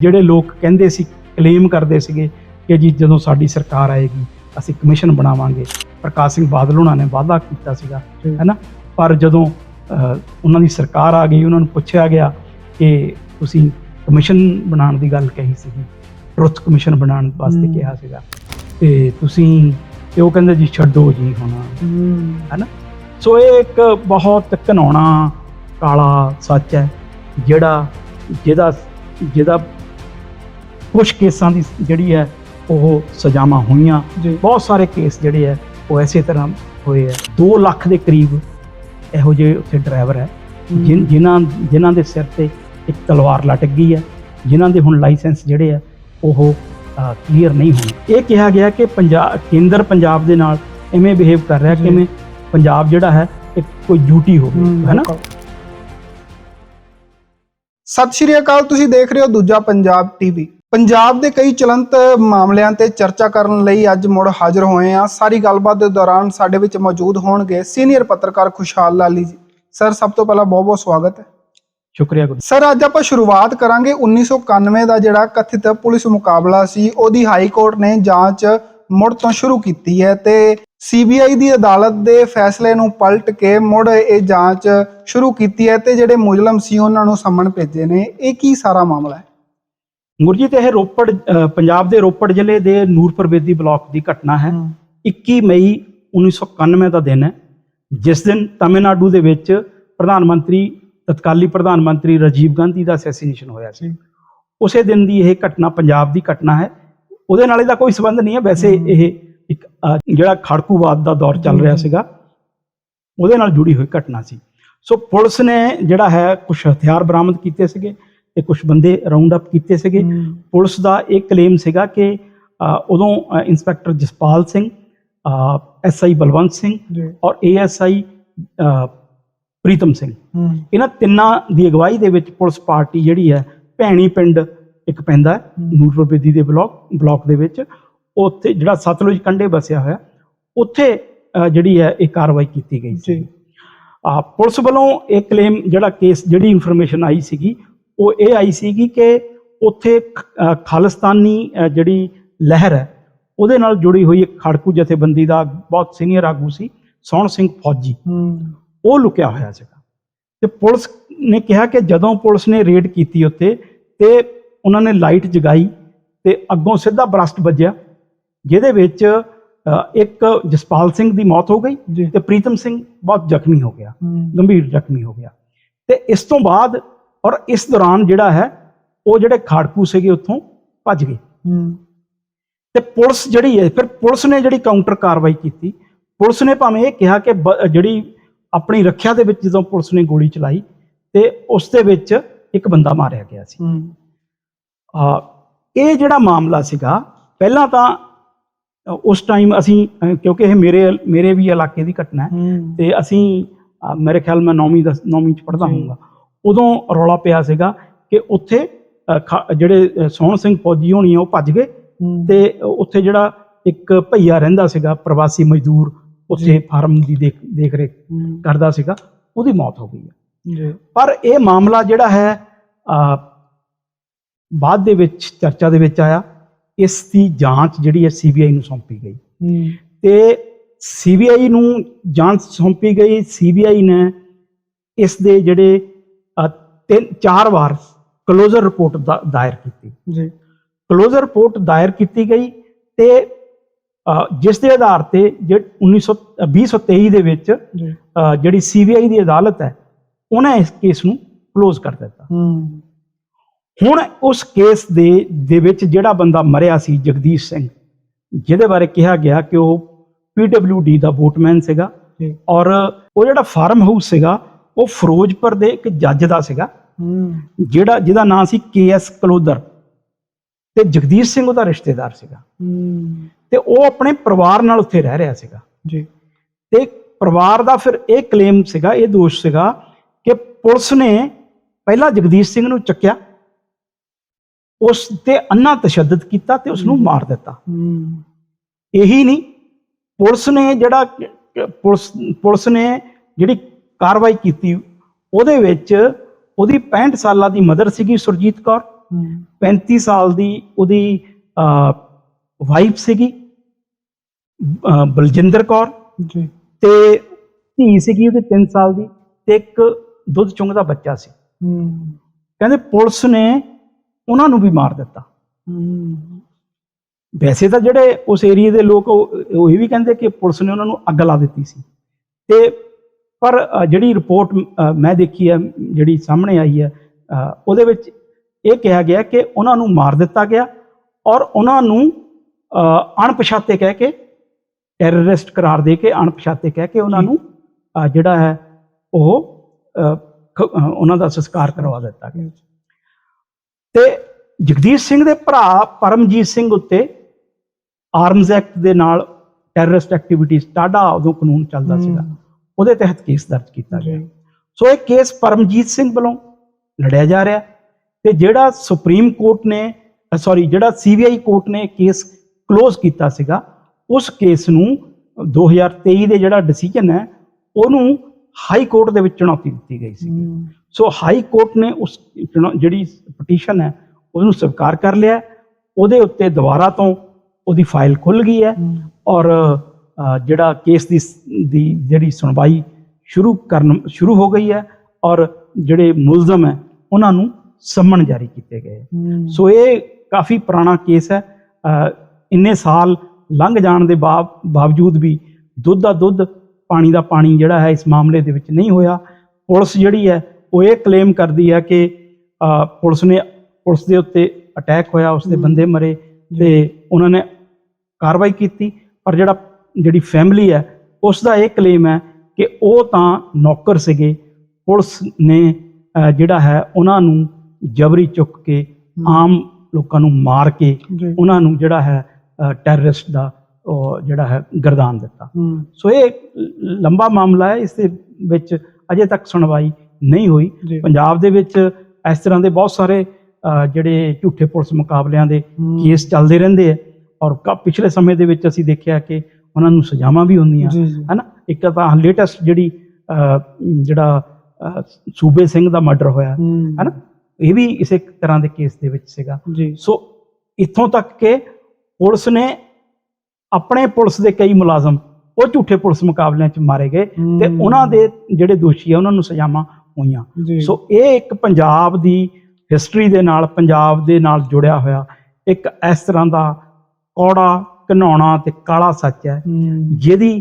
ਜਿਹੜੇ ਲੋਕ ਕਹਿੰਦੇ ਸੀ ਕਲੇਮ ਕਰਦੇ ਸੀਗੇ ਕਿ ਜੀ ਜਦੋਂ ਸਾਡੀ ਸਰਕਾਰ ਆਏਗੀ ਅਸੀਂ ਕਮਿਸ਼ਨ ਬਣਾਵਾਂਗੇ। ਪ੍ਰਕਾਸ਼ ਸਿੰਘ ਬਾਦਲ ਉਹਨਾਂ ਨੇ ਵਾਅਦਾ ਕੀਤਾ ਸੀਗਾ। ਹੈਨਾ? ਪਰ ਜਦੋਂ ਅਹ, ਉਹਨਾਂ ਦੀ ਸਰਕਾਰ ਆ ਗਈ ਉਹਨਾਂ ਨੂੰ ਪੁੱਛਿਆ ਗਿਆ ਕਿ ਤੁਸੀਂ ਕਮਿਸ਼ਨ ਬਣਾਉਣ ਦੀ ਗੱਲ ਕਹੀ ਸੀਗੀ ਟਰੁੱਥ ਕਮਿਸ਼ਨ ਬਣਾਉਣ ਵਾਸਤੇ ਹਮ। ਕਿਹਾ ਸੀਗਾ। ਤੇ ਤੁਸੀਂ ਤੇ ਉਹ ਕਹਿੰਦੇ ਜੀ ਛੱਡੋ ਜੀ ਹੁਣ ਹੈਨਾ? ਸੋ ਇਹ ਇੱਕ ਬਹੁਤ ਘਿਨਾਉਣਾ ਕਾਲਾ ਸੱਚ ਹੈ ਜਿਹੜਾ ਜਿਹਦਾ ਜਿਹਦਾ ਕੁਝ ਕੇਸਾਂ ਦੀ ਜਿਹੜੀ ਹੈ ਉਹ ਸਜ਼ਾਵਾਂ ਹੋਈਆਂ। ਬਹੁਤ ਸਾਰੇ ਕੇਸ ਜਿਹੜੇ ਹੈ ਉਹ ਐਸੇ ਤਰ੍ਹਾਂ ਹੋਏ ਹੈ। 2 ਲੱਖ ਦੇ ਕਰੀਬ ਇਹੋ ਜਿਹੇ ਉੱਥੇ ਡਰਾਈਵਰ ਹੈ। ਜਿਨ- ਜਿਨ੍ਹਾਂ ਜਿਨ੍ਹਾਂ ਦੇ ਸਿਰ ਤੇ ਇੱਕ ਤਲਵਾਰ ਲਟਕ ਗਈ ਹੈ। ਜਿਨ੍ਹਾਂ ਦੇ ਹੁਣ ਲਾਇਸੈਂਸ ਜਿਹੜੇ ਆ ਉਹ ਕਲੀਅਰ ਨਹੀਂ ਹੋਣੇ ਇਹ ਕਿਹਾ ਗਿਆ ਕਿ ਪੰਜਾਬ ਕੇਂਦਰ ਪੰਜਾਬ ਦੇ ਨਾਲ ਐਵੇਂ ਬਿਹੇਵ ਕਰ ਰਿਹਾ। ਕਿਵੇਂ ਪੰਜਾਬ ਜਿਹੜਾ ਹੈ ਇੱਕ ਕੋਈ ਡਿਊਟੀ ਹੋਵੇ ਹੈ ਨਾ? ਸਤਿ ਸ਼੍ਰੀ ਅਕਾਲ ਤੁਸੀਂ ਦੇਖ ਰਹੇ ਹੋ ਦੂਜਾ ਪੰਜਾਬ ਟੀਵੀ। ਪੰਜਾਬ ਦੇ ਕਈ ਚਲੰਤ ਮਾਮਲਿਆਂ ਤੇ ਚਰਚਾ ਕਰਨ ਲਈ ਅੱਜ ਮੁੜ ਹਾਜ਼ਰ ਹੋਏ ਆ ਸਾਰੀ ਗੱਲਬਾਤ ਦੇ ਦੌਰਾਨ ਸਾਡੇ ਵਿੱਚ ਮੌਜੂਦ ਹੋਣਗੇ ਸੀਨੀਅਰ ਪੱਤਰਕਾਰ ਖੁਸ਼ਹਾਲ ਲਾਲੀ ਜੀ। ਸਰ ਸਭ ਤੋਂ ਪਹਿਲਾਂ ਬਹੁਤ ਬਹੁਤ ਸਵਾਗਤ ਹੈ। ਸ਼ੁਕਰੀਆ। ਗੁਰੂ ਸਰ ਅੱਜ ਆਪਾਂ ਸ਼ੁਰੂਆਤ ਕਰਾਂਗੇ 1991 ਦਾ ਜਿਹੜਾ ਕਥਿਤ ਪੁਲਿਸ ਮੁਕਾਬਲਾ ਸੀ ਉਹਦੀ ਹਾਈ ਕੋਰਟ ਨੇ ਜਾਂਚ ਮੁੜ ਤੋਂ ਸ਼ੁਰੂ ਕੀਤੀ ਹੈ ਤੇ ਸੀਬੀਆਈ ਦੀ ਅਦਾਲਤ ਦੇ ਫੈਸਲੇ ਨੂੰ ਪਲਟ ਕੇ ਮੁੜ ਇਹ ਜਾਂਚ ਸ਼ੁਰੂ ਕੀਤੀ ਹੈ ਤੇ ਜਿਹੜੇ ਮੁਜਰਮ ਸੀ ਉਹਨਾਂ ਨੂੰ ਸੰਮਣ ਭੇਜੇ ਨੇ। ਇਹ ਕੀ ਸਾਰਾ ਮਾਮਲਾ ਹੈ? ਗੁਰਜੀਤ ਇਹ ਰੋਪੜ ਪੰਜਾਬ ਦੇ ਰੋਪੜ ਜ਼ਿਲ੍ਹੇ ਦੇ ਨੂਰਪੁਰ ਬੇਦੀ ਬਲਾਕ ਦੀ ਘਟਨਾ ਹੈ। 21 ਮਈ 1991 ਦਾ ਦਿਨ ਹੈ। ਜਿਸ ਦਿਨ ਤਮਿਲਨਾਡੂ ਦੇ ਵਿੱਚ ਪ੍ਰਧਾਨ ਮੰਤਰੀ ਤਤਕਾਲੀ ਪ੍ਰਧਾਨ ਮੰਤਰੀ ਰਾਜੀਵ ਗਾਂਧੀ ਦਾ ਅਸੈਸੀਨੇਸ਼ਨ ਹੋਇਆ ਸੀ। ਉਸੇ ਦਿਨ ਦੀ ਇਹ ਘਟਨਾ ਪੰਜਾਬ ਦੀ ਘਟਨਾ ਹੈ। ਉਹਦੇ ਨਾਲ ਇਹਦਾ ਕੋਈ ਸੰਬੰਧ ਨਹੀਂ ਹੈ। ਵੈਸੇ। ਇਹ ਇੱਕ ਜਿਹੜਾ ਖੜਕੂਵਾਦ ਦਾ ਦੌਰ ਚੱਲ ਰਿਹਾ। ਸੀਗਾ ਉਹਦੇ ਨਾਲ ਜੁੜੀ ਹੋਈ ਘਟਨਾ ਸੀ। ਸੋ ਪੁਲਿਸ ਨੇ ਜਿਹੜਾ ਹੈ ਕੁਝ ਹਥਿਆਰ ਬਰਾਮਦ ਕੀਤੇ ਸੀਗੇ। ਤੇ ਕੁਝ ਬੰਦੇ ਰਾਉਂਡ ਅਪ ਕੀਤੇ ਸੀਗੇ। ਪੁਲਿਸ ਦਾ ਇਹ ਕਲੇਮ ਸੀਗਾ ਕਿ ਉਦੋਂ ਇੰਸਪੈਕਟਰ ਜਸਪਾਲ ਸਿੰਘ ਐਸਆਈ ਬਲਵੰਤ ਸਿੰਘ ਔਰ ਏਐਸਆਈ ਪ੍ਰੀਤਮ ਸਿੰਘ। ਇਹਨਾਂ ਤਿੰਨਾਂ ਦੀ ਅਗਵਾਈ ਦੇ ਵਿੱਚ ਪੁਲਿਸ ਪਾਰਟੀ ਜਿਹੜੀ ਹੈ ਭੈਣੀ ਪਿੰਡ ਇੱਕ ਪੈਂਦਾ। ਨੂਰਪੁਰ ਬੇਦੀ ਦੇ ਬਲਾਕ ਬਲਾਕ ਦੇ ਵਿੱਚ। ਉੱਥੇ ਜਿਹੜਾ ਸਤਲੁਜ ਕੰਢੇ ਵਸਿਆ ਹੋਇਆ ਉੱਥੇ ਜਿਹੜੀ ਹੈ ਇਹ ਕਾਰਵਾਈ ਕੀਤੀ ਗਈ ਸੀ। ਆ ਪੁਲਿਸ ਵੱਲੋਂ ਇਹ ਕਲੇਮ ਜਿਹੜਾ ਕੇਸ ਜਿਹੜੀ ਇਨਫੋਰਮੇਸ਼ਨ ਆਈ ਸੀਗੀ ਉਹ ਇਹ ਆਈ ਸੀਗੀ ਕਿ ਉੱਥੇ ਖਾਲਿਸਤਾਨੀ ਜਿਹੜੀ ਲਹਿਰ ਹੈ ਉਹਦੇ ਨਾਲ ਜੁੜੀ ਹੋਈ ਇੱਕ ਖੜਕੂ ਜਥੇਬੰਦੀ ਦਾ ਬਹੁਤ ਸੀਨੀਅਰ ਆਗੂ ਸੀ ਸੋਹਣ ਸਿੰਘ ਫੌਜੀ। ਉਹ ਲੁਕਿਆ ਹੋਇਆ ਸੀਗਾ। ਤੇ ਪੁਲਿਸ ਨੇ ਕਿਹਾ ਕਿ ਜਦੋਂ ਪੁਲਿਸ ਨੇ ਰੇਡ ਕੀਤੀ ਉੱਤੇ ਤੇ ਉਹਨਾਂ ਨੇ ਲਾਈਟ ਜਗਾਈ ਤੇ ਅੱਗੋਂ ਸਿੱਧਾ ਬਰਸਟ ਵੱਜਿਆ ਜਿਹਦੇ ਵਿੱਚ ਇੱਕ ਜਸਪਾਲ ਸਿੰਘ ਦੀ ਮੌਤ ਹੋ ਗਈ ਤੇ ਪ੍ਰੀਤਮ ਸਿੰਘ ਬਹੁਤ ਜ਼ਖਮੀ ਹੋ ਗਿਆ ਗੰਭੀਰ ਜ਼ਖਮੀ ਹੋ ਗਿਆ। ਤੇ ਇਸ ਤੋਂ ਬਾਅਦ ਔਰ ਇਸ ਦੌਰਾਨ ਜਿਹੜਾ ਹੈ ਉਹ ਜਿਹੜੇ ਖਾੜਕੂ ਸੀਗੇ ਉੱਥੋਂ ਭੱਜ ਗਏ। ਤੇ ਪੁਲਿਸ ਜਿਹੜੀ ਹੈ ਫਿਰ ਪੁਲਿਸ ਨੇ ਜਿਹੜੀ ਕਾਊਂਟਰ ਕਾਰਵਾਈ ਕੀਤੀ। ਪੁਲਿਸ ਨੇ ਭਾਵੇਂ ਇਹ ਕਿਹਾ ਕਿ ਜਿਹੜੀ ਆਪਣੀ ਰੱਖਿਆ ਦੇ ਵਿੱਚ ਜਦੋਂ ਪੁਲਿਸ ਨੇ ਗੋਲੀ ਚਲਾਈ ਤੇ ਉਸ ਦੇ ਵਿੱਚ ਇੱਕ ਬੰਦਾ ਮਾਰਿਆ ਗਿਆ ਸੀ। ਆ ਇਹ ਜਿਹੜਾ ਮਾਮਲਾ ਸੀਗਾ ਪਹਿਲਾਂ ਤਾਂ ਉਸ ਟਾਈਮ ਅਸੀਂ ਕਿਉਂਕਿ ਇਹ ਮੇਰੇ ਮੇਰੇ ਵੀ ਇਲਾਕੇ ਦੀ ਘਟਨਾ ਹੈ ਤੇ ਅਸੀਂ ਮੇਰੇ ਖਿਆਲ ਮੈਂ 9ਵੀਂ ਦਸ 9ਵੀਂ ਚ ਪੜ੍ਹਦਾ ਜੀ। ਉਦੋਂ ਰੌਲਾ ਪਿਆ ਸੀਗਾ ਕਿ ਉੱਥੇ ਜਿਹੜੇ ਸੋਹਣ ਸਿੰਘ ਫੌਜੀ ਹੋਣੀ ਆ ਉਹ ਭੱਜ ਗਏ ਤੇ ਉੱਥੇ ਜਿਹੜਾ ਇੱਕ ਭਈਆ ਰਹਿੰਦਾ ਸੀਗਾ ਪ੍ਰਵਾਸੀ ਮਜ਼ਦੂਰ ਉੱਥੇ। ਫਾਰਮ ਦੀ ਦੇਖ ਦੇਖ ਰੇਖ ਕਰਦਾ ਸੀਗਾ ਉਹਦੀ ਮੌਤ ਹੋ ਗਈ ਹੈ ਜੀ। ਪਰ ਇਹ ਮਾਮਲਾ ਜਿਹੜਾ ਹੈ ਬਾਅਦ ਦੇ ਵਿੱਚ ਚਰਚਾ ਦੇ ਵਿੱਚ ਆਇਆ ਇਸ ਦੀ ਜਾਂਚ ਜਿਹੜੀ ਹੈ ਸੀਬੀਆਈ ਨੂੰ ਸੌਂਪੀ ਗਈ। ਤੇ ਸੀਬੀਆਈ ਨੂੰ ਜਾਂਚ ਸੌਂਪੀ ਗਈ ਸੀਬੀਆਈ ਨੇ ਇਸ ਦੇ ਜਿਹੜੇ ਤਿੰਨ ਚਾਰ ਵਾਰ ਕਲੋਜ਼ਰ ਰਿਪੋਰਟ ਦਾ ਦਾਇਰ ਕੀਤੀ। ਜੀ। ਕਲੋਜ਼ਰ ਰਿਪੋਰਟ ਦਾਇਰ ਕੀਤੀ ਗਈ ਤੇ ਜਿਸ ਦੇ ਆਧਾਰ ਤੇ ਜੇ 1900 ਅ, 2023 ਦੇ ਵਿੱਚ ਜਿਹੜੀ ਸੀਬੀਆਈ ਦੀ ਅਦਾਲਤ ਹੈ ਉਹਨੇ ਇਸ ਕੇਸ ਨੂੰ ਕਲੋਜ਼ ਕਰ ਦਿੱਤਾ। ਹੁਣ ਉਸ ਕੇਸ ਦੇ ਦੇ ਵਿੱਚ ਜਿਹੜਾ ਬੰਦਾ ਮਰਿਆ ਸੀ ਜਗਦੀਸ਼ ਸਿੰਘ ਜਿਹਦੇ ਬਾਰੇ ਕਿਹਾ ਗਿਆ ਕਿ ਉਹ PWD ਦਾ ਵੋਟਮੈਨ ਸੀਗਾ ਔਰ ਉਹ ਜਿਹੜਾ ਫਾਰਮ ਹਾਊਸ ਸੀਗਾ ਉਹ ਫਿਰੋਜ਼ਪੁਰ ਦੇ ਇੱਕ ਜੱਜ ਦਾ ਸੀਗਾ। ਜਿਹੜਾ ਜਿਹਦਾ ਨਾਮ ਸੀ ਕੇਐਸ ਕਲੋਦਰ ਤੇ ਜਗਦੀਸ਼ ਸਿੰਘ ਉਹਦਾ ਰਿਸ਼ਤੇਦਾਰ ਸੀਗਾ। ਤੇ ਉਹ ਆਪਣੇ ਪਰਿਵਾਰ ਨਾਲ ਉੱਥੇ ਰਹਿ ਰਿਹਾ ਸੀਗਾ। ਜੀ। ਤੇ ਪਰਿਵਾਰ ਦਾ ਫਿਰ ਇਹ ਕਲੇਮ ਸੀਗਾ ਇਹ ਦੋਸ਼ ਸੀਗਾ ਕਿ ਪੁਲਿਸ ਨੇ ਪਹਿਲਾਂ ਜਗਦੀਸ਼ ਸਿੰਘ ਨੂੰ ਚੱਕਿਆ ਉਸ ਤੇ ਅੰਨਾ ਤਸ਼ੱਦਦ ਕੀਤਾ ਤੇ ਉਸ ਨੂੰ ਮਾਰ ਦਿੱਤਾ। ਇਹੀ ਨਹੀਂ ਪੁਲਿਸ ਨੇ ਜਿਹੜਾ ਪੁਲਿਸ ਪੁਲਿਸ ਨੇ ਜਿਹੜੀ ਕਾਰਵਾਈ ਕੀਤੀ ਉਹਦੇ ਵਿੱਚ ਉਹਦੀ 65 ਸਾਲਾਂ ਦੀ ਮਦਰ ਸੀਗੀ ਸੁਰਜੀਤ ਕੌਰ ਹੂੰ। 35 ਸਾਲ ਦੀ ਉਹਦੀ ਵਾਈਫ ਸੀਗੀ ਬਲਜਿੰਦਰ ਕੌਰ ਜੀ। ਤੇ ਧੀ ਸੀਗੀ ਉਹਦੇ 3 ਸਾਲ ਦੀ ਤੇ ਇੱਕ ਦੁੱਧ ਚੁੰਗਦਾ ਬੱਚਾ ਸੀ। ਕਹਿੰਦੇ ਪੁਲਿਸ ਨੇ ਉਹਨਾਂ ਨੂੰ ਵੀ ਮਾਰ ਦਿੱਤਾ। ਵੈਸੇ ਤਾਂ ਜਿਹੜੇ ਉਸ ਏਰੀਏ ਦੇ ਲੋਕ ਉਹ ਉਹ ਇਹ ਵੀ ਕਹਿੰਦੇ ਕਿ ਪੁਲਿਸ ਨੇ ਉਹਨਾਂ ਨੂੰ ਅੱਗ ਲਾ ਦਿੱਤੀ ਸੀ। ਤੇ ਪਰ ਜਿਹੜੀ ਰਿਪੋਰਟ ਮੈਂ ਦੇਖੀ ਹੈ ਜਿਹੜੀ ਸਾਹਮਣੇ ਆਈ ਹੈ ਉਹਦੇ ਵਿੱਚ ਇਹ ਕਿਹਾ ਗਿਆ ਕਿ ਉਹਨਾਂ ਨੂੰ ਮਾਰ ਦਿੱਤਾ ਗਿਆ ਔਰ ਉਹਨਾਂ ਨੂੰ ਅਣਪਛਾਤੇ ਕਹਿ ਕੇ ਟੈਰਰਿਸਟ ਕਰਾਰ ਦੇ ਕੇ ਅਣਪਛਾਤੇ ਕਹਿ ਕੇ ਉਹਨਾਂ ਨੂੰ ਜਿਹੜਾ ਹੈ ਉਹ ਉਹਨਾਂ ਦਾ ਸੰਸਕਾਰ ਕਰਵਾ ਦਿੱਤਾ ਗਿਆ। ਤੇ ਜਗਦੀਸ਼ ਸਿੰਘ ਦੇ ਭਰਾ ਪਰਮਜੀਤ ਸਿੰਘ ਉੱਤੇ ਆਰਮਜ਼ ਐਕਟ ਦੇ ਨਾਲ ਟੈਰਰਿਸਟ ਐਕਟੀਵਿਟੀਜ਼ ਟਾਡਾ ਉਦੋਂ ਕਾਨੂੰਨ ਚੱਲਦਾ ਸੀਗਾ। ਉਹਦੇ ਤਹਿਤ ਕੇਸ ਦਰਜ ਕੀਤਾ ਗਿਆ। ਸੋ ਇਹ ਕੇਸ ਪਰਮਜੀਤ ਸਿੰਘ ਵੱਲੋਂ ਲੜਿਆ ਜਾ ਰਿਹਾ ਤੇ ਜਿਹੜਾ ਸੁਪਰੀਮ ਕੋਰਟ ਨੇ ਸੌਰੀ ਜਿਹੜਾ ਸੀਬੀਆਈ ਕੋਰਟ ਨੇ ਕੇਸ ਕਲੋਜ਼ ਕੀਤਾ ਸੀਗਾ ਉਸ ਕੇਸ ਨੂੰ 2023 ਦੇ ਜਿਹੜਾ ਡਿਸੀਜਨ ਹੈ ਉਹਨੂੰ ਹਾਈ ਕੋਰਟ ਦੇ ਵਿੱਚ ਚੁਣੌਤੀ ਦਿੱਤੀ ਗਈ ਸੀ। ਸੋ ਹਾਈ ਕੋਰਟ ਨੇ ਉਸ ਜਿਹੜੀ ਪਟੀਸ਼ਨ ਹੈ ਉਹਨੂੰ ਸਵੀਕਾਰ ਕਰ ਲਿਆ। ਉਹਦੇ ਉੱਤੇ ਦੁਬਾਰਾ ਤੋਂ ਉਹਦੀ ਫਾਈਲ ਖੁੱਲ ਗਈ ਹੈ। ਔਰ ਜਿਹੜਾ ਕੇਸ ਦੀ ਦੀ ਜਿਹੜੀ ਸੁਣਵਾਈ ਸ਼ੁਰੂ ਕਰਨ ਸ਼ੁਰੂ ਹੋ ਗਈ ਹੈ ਔਰ ਜਿਹੜੇ ਮੁਲਜ਼ਮ ਹੈ ਉਹਨਾਂ ਨੂੰ ਸੰਮਨ ਜਾਰੀ ਕੀਤੇ ਗਏ ਸੋ ਇਹ ਕਾਫੀ ਪੁਰਾਣਾ ਕੇਸ ਹੈ। ਇੰਨੇ ਸਾਲ ਲੰਘ ਜਾਣ ਦੇ ਬਾਵ- ਬਾਵਜੂਦ ਵੀ ਦੁੱਧ ਦਾ ਦੁੱਧ ਪਾਣੀ ਦਾ ਪਾਣੀ ਜਿਹੜਾ ਹੈ ਇਸ ਮਾਮਲੇ ਦੇ ਵਿੱਚ ਨਹੀਂ ਹੋਇਆ। ਪੁਲਿਸ ਜਿਹੜੀ ਹੈ ਉਹ ਇਹ ਕਲੇਮ ਕਰਦੀ ਹੈ ਕਿ ਪੁਲਿਸ ਨੇ ਪੁਲਿਸ ਦੇ ਉੱਤੇ ਅਟੈਕ ਹੋਇਆ ਉਸ ਦੇ ਹਮ। ਬੰਦੇ ਮਰੇ ਤੇ ਉਹਨਾਂ ਨੇ ਕਾਰਵਾਈ ਕੀਤੀ ਪਰ ਜਿਹੜਾ ਜਿਹੜੀ ਫੈਮਿਲੀ ਹੈ ਉਸ ਦਾ ਇਹ ਕਲੇਮ ਹੈ ਕਿ ਉਹ ਤਾਂ ਨੌਕਰ ਸੀਗੇ ਪੁਲਿਸ ਨੇ ਜਿਹੜਾ ਹੈ ਉਹਨਾਂ ਨੂੰ ਜਬਰੀ ਚੁੱਕ ਕੇ ਆਮ ਲੋਕਾਂ ਨੂੰ ਮਾਰ ਕੇ ਉਹਨਾਂ ਨੂੰ ਜਿਹੜਾ ਹੈ ਟੈਰਰਿਸਟ ਦਾ ਉਹ ਜਿਹੜਾ ਹੈ ਗਰਦਾਨ ਦਿੱਤਾ। ਸੋ ਇਹ ਲੰਬਾ ਮਾਮਲਾ ਹੈ ਇਸ ਦੇ ਵਿੱਚ ਅਜੇ ਤੱਕ ਸੁਣਵਾਈ ਨਹੀਂ ਹੋਈ। ਪੰਜਾਬ ਦੇ ਵਿੱਚ ਇਸ ਤਰ੍ਹਾਂ ਦੇ ਬਹੁਤ ਸਾਰੇ ਜਿਹੜੇ ਝੂਠੇ ਪੁਲਿਸ ਮੁਕਾਬਲਿਆਂ ਦੇ। ਕੇਸ ਚੱਲਦੇ ਰਹਿੰਦੇ ਆ ਔਰ ਪਿਛਲੇ ਸਮੇਂ ਦੇ ਵਿੱਚ ਅਸੀਂ ਦੇਖਿਆ ਕਿ ਉਹਨਾਂ ਨੂੰ ਸਜ਼ਾਵਾਂ ਵੀ ਹੁੰਦੀਆਂ। ਹਨਾ? ਇੱਕ ਤਾਂ ਲੇਟੈਸਟ ਜਿਹੜੀ ਜਿਹੜਾ ਸੂਬੇ ਸਿੰਘ ਦਾ ਮਰਡਰ ਹੋਇਆ ਹੂੰ। ਹਨਾ? ਇਹ ਵੀ ਇਸੇ ਤਰ੍ਹਾਂ ਦੇ ਕੇਸ ਦੇ ਵਿੱਚ ਸੀਗਾ। ਸੋ ਇੱਥੋਂ ਤੱਕ ਕਿ ਪੁਲਿਸ ਨੇ ਆਪਣੇ ਪੁਲਿਸ ਦੇ ਕਈ ਮੁਲਾਜ਼ਮ ਉਹ ਝੂਠੇ ਪੁਲਿਸ ਮੁਕਾਬਲਿਆਂ 'ਚ ਮਾਰੇ ਗਏ ਤੇ। ਉਹਨਾਂ ਦੇ ਜਿਹੜੇ ਦੋਸ਼ੀ ਆ ਉਹਨਾਂ ਨੂੰ ਸਜ਼ਾਵਾਂ ਹੋਈਆਂ। ਸੋ ਇਹ ਇੱਕ ਪੰਜਾਬ ਦੀ ਹਿਸਟਰੀ ਦੇ ਨਾਲ ਪੰਜਾਬ ਦੇ ਨਾਲ ਜੁੜਿਆ ਹੋਇਆ ਇੱਕ ਇਸ ਤਰ੍ਹਾਂ ਦਾ ਕੌੜਾ ਘਨਾਉਣਾ ਤੇ ਕਾਲਾ ਸੱਚ ਹੈ। ਜਿਹਦੀ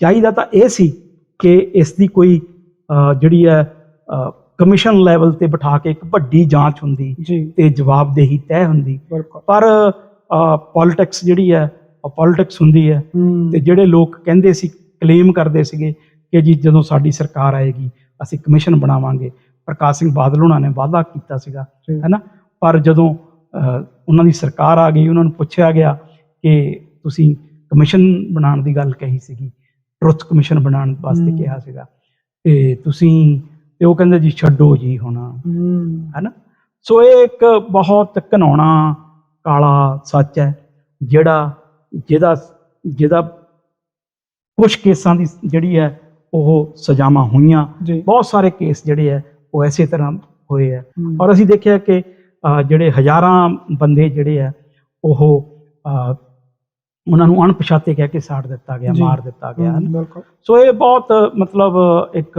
ਚਾਹੀਦਾ ਤਾਂ ਇਹ ਸੀ ਕਿ ਇਸ ਦੀ ਕੋਈ ਜਿਹੜੀ ਹੈ ਕਮਿਸ਼ਨ ਲੈਵਲ ਤੇ ਬਿਠਾ ਕੇ ਇੱਕ ਵੱਡੀ ਜਾਂਚ ਹੁੰਦੀ ਤੇ ਜਵਾਬਦੇਹੀ ਤੈਅ ਹੁੰਦੀ। ਪਰ ਪੋਲਿਟਿਕਸ ਜਿਹੜੀ ਹੈ ਪੋਲਿਟਿਕਸ ਹੁੰਦੀ ਹੈ। ਤੇ ਜਿਹੜੇ ਲੋਕ ਕਹਿੰਦੇ ਸੀ ਕਲੇਮ ਕਰਦੇ ਸੀਗੇ ਕਿ ਜੀ ਜਦੋਂ ਸਾਡੀ ਸਰਕਾਰ ਆਏਗੀ ਅਸੀਂ ਕਮਿਸ਼ਨ ਬਣਾਵਾਂਗੇ। ਪ੍ਰਕਾਸ਼ ਸਿੰਘ ਬਾਦਲ ਉਹਨਾਂ ਨੇ ਵਾਅਦਾ ਕੀਤਾ ਸੀਗਾ। ਹੈਨਾ ਪਰ ਜਦੋਂ ਉਹਨਾਂ ਦੀ ਸਰਕਾਰ ਆ ਗਈ ਉਹਨਾਂ ਨੂੰ ਪੁੱਛਿਆ ਗਿਆ ਕਿ ਤੁਸੀਂ ਕਮਿਸ਼ਨ ਬਣਾਉਣ ਦੀ ਗੱਲ ਕਹੀ ਸੀਗੀ ਟਰੁੱਥ ਕਮਿਸ਼ਨ ਬਣਾਉਣ ਵਾਸਤੇ। ਕਿਹਾ ਸੀਗਾ। ਤੇ ਤੁਸੀਂ ਤੇ ਉਹ ਕਹਿੰਦੇ ਜੀ ਛੱਡੋ ਜੀ ਹੁਣ। ਹੂੰ। ਹੈਨਾ? ਸੋ ਇਹ ਇੱਕ ਬਹੁਤ ਘਨਾਉਣਾ ਕਾਲਾ ਸੱਚ ਹੈ ਜਿਹੜਾ ਜਿਹਦਾ ਜਿਹਦਾ ਕੁਝ ਕੇਸਾਂ ਦੀ ਜਿਹੜੀ ਹੈ ਉਹ ਸਜ਼ਾਵਾਂ ਹੋਈਆਂ। ਬਹੁਤ ਸਾਰੇ ਕੇਸ ਜਿਹੜੇ ਹੈ ਉਹ ਐਸੇ ਤਰ੍ਹਾਂ ਹੋਏ ਹੈ। ਹੂੰ। ਔਰ ਅਸੀਂ ਦੇਖਿਆ ਕਿ ਜਿਹੜੇ ਹਜ਼ਾਰਾਂ ਬੰਦੇ ਜਿਹੜੇ ਆ ਉਹ ਉਹਨਾਂ ਨੂੰ ਅਣਪਛਾਤੇ ਕਹਿ ਕੇ ਸਾੜ ਦਿੱਤਾ ਗਿਆ। ਮਾਰ ਦਿੱਤਾ ਗਿਆ। ਬਿਲਕੁਲ। ਸੋ ਇਹ ਬਹੁਤ ਮਤਲਬ ਇੱਕ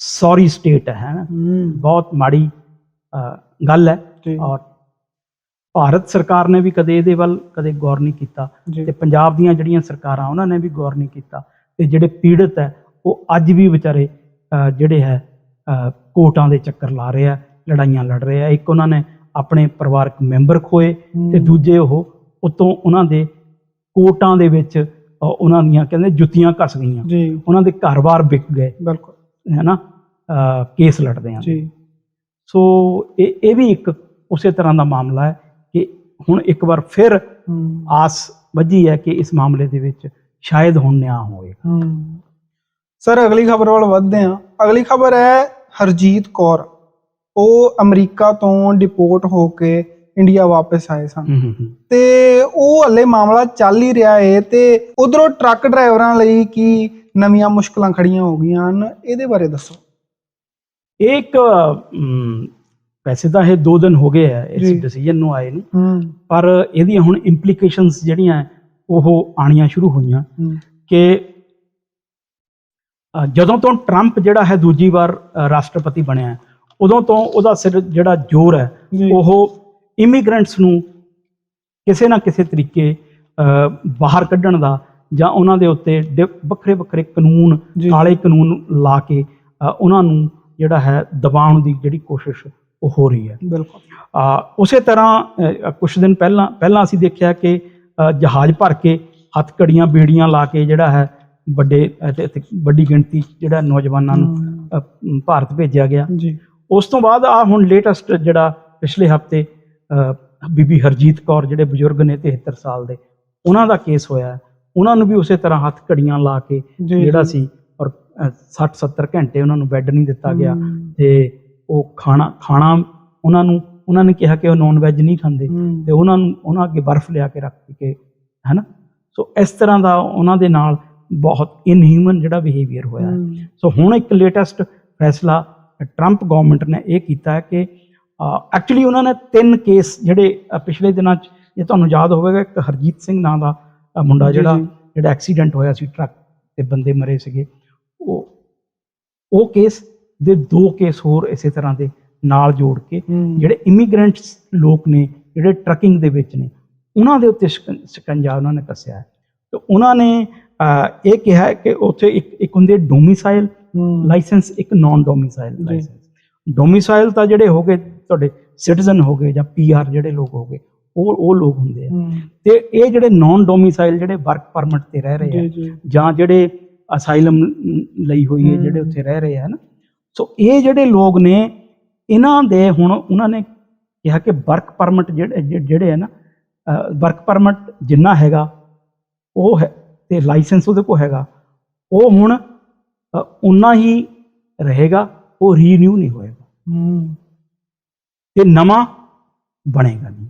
ਸੌਰੀ ਸਟੇਟ ਹੈ ਨਾ ਬਹੁਤ ਮਾੜੀ ਗੱਲ ਹੈ। ਔਰ ਭਾਰਤ ਸਰਕਾਰ ਨੇ ਵੀ ਕਦੇ ਇਹਦੇ ਵੱਲ ਕਦੇ ਗੌਰ ਨਹੀਂ ਕੀਤਾ। ਤੇ ਪੰਜਾਬ ਦੀਆਂ ਜਿਹੜੀਆਂ ਸਰਕਾਰਾਂ ਉਹਨਾਂ ਨੇ ਵੀ ਗੌਰ ਨਹੀਂ ਕੀਤਾ। ਤੇ ਜਿਹੜੇ ਪੀੜਤ ਹੈ ਉਹ ਅੱਜ ਵੀ ਵਿਚਾਰੇ ਜਿਹੜੇ ਹੈ ਅ, ਕੋਰਟਾਂ ਦੇ ਚੱਕਰ ਲਾ ਰਹੇ ਆ ਲੜਾਈਆਂ ਲੜ ਰਹੇ ਆ ਇੱਕ ਉਹਨਾਂ ਨੇ ਆਪਣੇ ਪਰਿਵਾਰਕ ਮੈਂਬਰ ਖੋਏ ਤੇ। ਦੂਜੇ ਉਹ ਉਤੋਂ ਉਹਨਾਂ ਦੇ ਕੋਰਟਾਂ ਦੇ ਵਿੱਚ ਉਹਨਾਂ ਦੀਆਂ ਕਹਿੰਦੇ ਜੁੱਤੀਆਂ ਘਸ ਗਈਆਂ। ਉਹਨਾਂ ਦੇ ਘਰ-ਬਾਰ ਵਿਕ ਗਏ। ਬਿਲਕੁਲ। ਹੈਨਾ? ਕੇਸ ਲੜਦੇ ਆ। ਜੀ। ਸੋ ਇਹ ਇਹ ਵੀ ਇੱਕ ਉਸੇ ਤਰ੍ਹਾਂ ਦਾ ਮਾਮਲਾ ਹੈ ਕਿ ਹੁਣ ਇੱਕ ਵਾਰ ਫਿਰ ਆਸ ਵੱਜੀ ਹੈ ਕਿ ਇਸ ਮਾਮਲੇ ਦੇ ਵਿੱਚ ਸ਼ਾਇਦ ਹੁਣ ਨਿਆਂ ਹੋਵੇ। ਸਰ ਅਗਲੀ ਖਬਰ ਵੱਲ ਵਧਦੇ ਹਾਂ ਅਗਲੀ ਖਬਰ ਹੈ ਹਰਜੀਤ ਕੌਰ। ਉਹ ਅਮਰੀਕਾ ਤੋਂ ਡਿਪੋਰਟ ਹੋ ਕੇ ਇੰਡੀਆ ਵਾਪਸ ਆਏ ਸਨ। ਤੇ ਉਹ ਹਲੇ ਮਾਮਲਾ ਚੱਲ ਹੀ ਰਿਹਾ ਏ ਤੇ ਉਧਰੋਂ ਟਰੱਕ ਡਰਾਈਵਰਾਂ ਲਈ ਕੀ ਨਵੀਆਂ ਮੁਸ਼ਕਲਾਂ ਖੜੀਆਂ ਹੋ ਗਈਆਂ ਹਨ ਇਹਦੇ ਬਾਰੇ ਦੱਸੋ। ਇਹ ਇੱਕ ਵੈਸੇ ਤਾਂ ਇਹ 2 ਦਿਨ ਹੋ ਗਏ ਆ ਇਸ। ਡਿਸੀਜਨ ਨੂੰ ਆਏ ਨੂੰ। ਪਰ ਇਹਦੀਆਂ ਹੁਣ ਇੰਪਲੀਕੇਸ਼ਨਸ ਜਿਹੜੀਆਂ ਉਹ ਆਣੀਆਂ ਸ਼ੁਰੂ ਹੋਈਆਂ ਕਿ ਜਦੋਂ ਤੋਂ ਟਰੰਪ ਜਿਹੜਾ ਹੈ ਦੂਜੀ ਵਾਰ ਰਾਸ਼ਟਰਪਤੀ ਬਣਿਆ ਉਦੋਂ ਤੋਂ ਉਹਦਾ ਸਿਰ ਜਿਹੜਾ ਜ਼ੋਰ ਹੈ। ਉਹ ਇਮੀਗ੍ਰੈਂਟਸ ਨੂੰ ਕਿਸੇ ਨਾ ਕਿਸੇ ਤਰੀਕੇ ਬਾਹਰ ਕੱਢਣ ਦਾ ਜਾਂ ਉਹਨਾਂ ਦੇ ਉੱਤੇ ਵੱਖਰੇ ਵੱਖਰੇ ਕਾਨੂੰਨ। ਕਾਲੇ ਕਾਨੂੰਨ ਲਾ ਕੇ ਉਹਨਾਂ ਨੂੰ ਜਿਹੜਾ ਹੈ ਦਬਾਉਣ ਦੀ ਜਿਹੜੀ ਕੋਸ਼ਿਸ਼ ਉਹ ਹੋ ਰਹੀ ਹੈ। ਬਿਲਕੁਲ। ਉਸੇ ਤਰ੍ਹਾਂ ਕੁਝ ਦਿਨ ਪਹਿਲਾਂ ਪਹਿਲਾਂ ਅਸੀਂ ਦੇਖਿਆ ਕਿ ਜਹਾਜ਼ ਭਰ ਕੇ ਹੱਥਕੜੀਆਂ ਬੇੜੀਆਂ ਲਾ ਕੇ ਜਿਹੜਾ ਹੈ ਵੱਡੇ ਵੱਡੀ ਗਿਣਤੀ ਜਿਹੜਾ ਨੌਜਵਾਨਾਂ ਨੂੰ ਭਾਰਤ ਭੇਜਿਆ ਗਿਆ। ਜੀ। ਉਸ ਤੋਂ ਬਾਅਦ ਆ ਹੁਣ ਲੇਟੈਸਟ ਜਿਹੜਾ ਪਿਛਲੇ ਹਫ਼ਤੇ ਬੀਬੀ ਹਰਜੀਤ ਕੌਰ ਜਿਹੜੇ ਬਜ਼ੁਰਗ ਨੇ 73 ਸਾਲ ਦੇ ਉਹਨਾਂ ਦਾ ਕੇਸ ਹੋਇਆ। ਉਹਨਾਂ ਨੂੰ ਵੀ ਉਸੇ ਤਰ੍ਹਾਂ ਹੱਥ ਘੜੀਆਂ ਲਾ ਕੇ ਜਿਹੜਾ। ਸੀ ਔਰ 60 70 ਘੰਟੇ ਉਹਨਾਂ ਨੂੰ ਬੈੱਡ ਨਹੀਂ ਦਿੱਤਾ ਗਿਆ ਤੇ ਉਹ ਖਾਣਾ ਖਾਣਾ ਉਹਨਾਂ ਨੂੰ ਉਹਨਾਂ ਨੇ ਕਿਹਾ ਕਿ ਉਹ ਨੌਨ ਵੈਜ ਨਹੀਂ ਖਾਂਦੇ ਤੇ ਉਹਨਾਂ ਨੂੰ ਉਹਨਾਂ ਅੱਗੇ ਬਰਫ਼ ਲਿਆ ਕੇ ਰੱਖ ਕੇ ਹੈਨਾ? ਸੋ ਇਸ ਤਰ੍ਹਾਂ ਦਾ ਉਹਨਾਂ ਦੇ ਨਾਲ ਬਹੁਤ ਇਨਹਿਊਮਨ ਜਿਹੜਾ ਬਿਹੇਵੀਅਰ ਹੋਇਆ ਸੋ ਹੁਣ ਇੱਕ ਲੇਟੈਸਟ ਫੈਸਲਾ ਟਰੰਪ ਗਵਰਨਮੈਂਟ ਨੇ ਇਹ ਕੀਤਾ ਹੈ ਕਿ ਐਕਚੁਅਲੀ ਉਹਨਾਂ ਨੇ ਤਿੰਨ ਕੇਸ ਜਿਹੜੇ ਪਿਛਲੇ ਦਿਨਾਂ 'ਚ ਇਹ ਤੁਹਾਨੂੰ ਯਾਦ ਹੋਵੇਗਾ ਇੱਕ ਹਰਜੀਤ ਸਿੰਘ ਨਾਂ ਦਾ ਮੁੰਡਾ ਜਿਹੜਾ। ਜਿਹੜਾ ਐਕਸੀਡੈਂਟ ਹੋਇਆ ਸੀ ਟਰੱਕ ਤੇ ਬੰਦੇ ਮਰੇ ਸੀਗੇ। ਉਹ ਉਹ ਕੇਸ ਦੇ ਦੋ ਕੇਸ ਹੋਰ ਇਸੇ ਤਰ੍ਹਾਂ ਦੇ ਨਾਲ ਜੋੜ ਕੇ ਜਿਹੜੇ ਇਮੀਗ੍ਰੈਂਟਸ ਲੋਕ ਨੇ ਜਿਹੜੇ ਟਰੱਕਿੰਗ ਦੇ ਵਿੱਚ ਨੇ ਉਹਨਾਂ ਦੇ ਉੱਤੇ ਸ਼ਿਕੰ- ਸ਼ਿਕੰਜਾ ਉਹਨਾਂ ਨੇ ਕੱਸਿਆ। ਹੈ ਤੇ ਉਹਨਾਂ ਨੇ ਇਹ ਕਿਹਾ ਕਿ ਉੱਥੇ ਇੱਕ ਇੱਕ ਹੁੰਦੇ ਡੋਮਿਸਾਈਲ ਲਾਇਸੈਂਸ ਇੱਕ ਨਾਨ ਡੋਮਿਸਾਈਲ। ਲਾਇਸੈਂਸ ਡੋਮਿਸਾਈਲ ਤਾਂ ਜਿਹੜੇ ਹੋ ਗਏ ਤੁਹਾਡੇ ਸਿਟੀਜ਼ਨ ਹੋ ਗਏ ਜਾਂ ਪੀਆਰ ਜਿਹੜੇ ਲੋਕ ਹੋ ਗਏ ਉਹ ਉਹ ਲੋਕ ਹੁੰਦੇ ਆ। ਤੇ ਇਹ ਜਿਹੜੇ ਨਾਨ ਡੋਮਿਸਾਈਲ ਜਿਹੜੇ ਵਰਕ ਪਰਮਿਟ ਤੇ ਰਹਿ ਰਹੇ ਆ ਜੀ ਜਿਹੜੇ ਅਸਾਈਲਮ ਲਈ ਹੋਈ ਹੈ। ਜਿਹੜੇ ਉੱਥੇ ਰਹਿ ਰਹੇ ਆ ਨਾ। ਸੋ ਇਹ ਜਿਹੜੇ ਲੋਕ ਨੇ ਇਹਨਾਂ ਦੇ ਹੁਣ ਉਹਨਾਂ ਨੇ ਕਿਹਾ ਕਿ ਵਰਕ ਪਰਮਿਟ ਜਿਹੜੇ ਜਿਹੜੇ ਹੈ ਨਾ ਵਰਕ ਪਰਮਿਟ ਜਿੰਨਾ ਹੈਗਾ ਉਹ ਹੈ ਤੇ ਲਾਇਸੈਂਸ ਉਹਦੇ ਕੋਲ ਹੈਗਾ ਉਹ ਹੁਣ ਉਨਾ ਹੀ ਰਹੇਗਾ ਉਹ ਰੀਨਿਊ ਨਹੀਂ ਹੋਏਗਾ। ਹੂੰ, ਤੇ ਨਵਾਂ ਬਣੇਗਾ ਜੀ।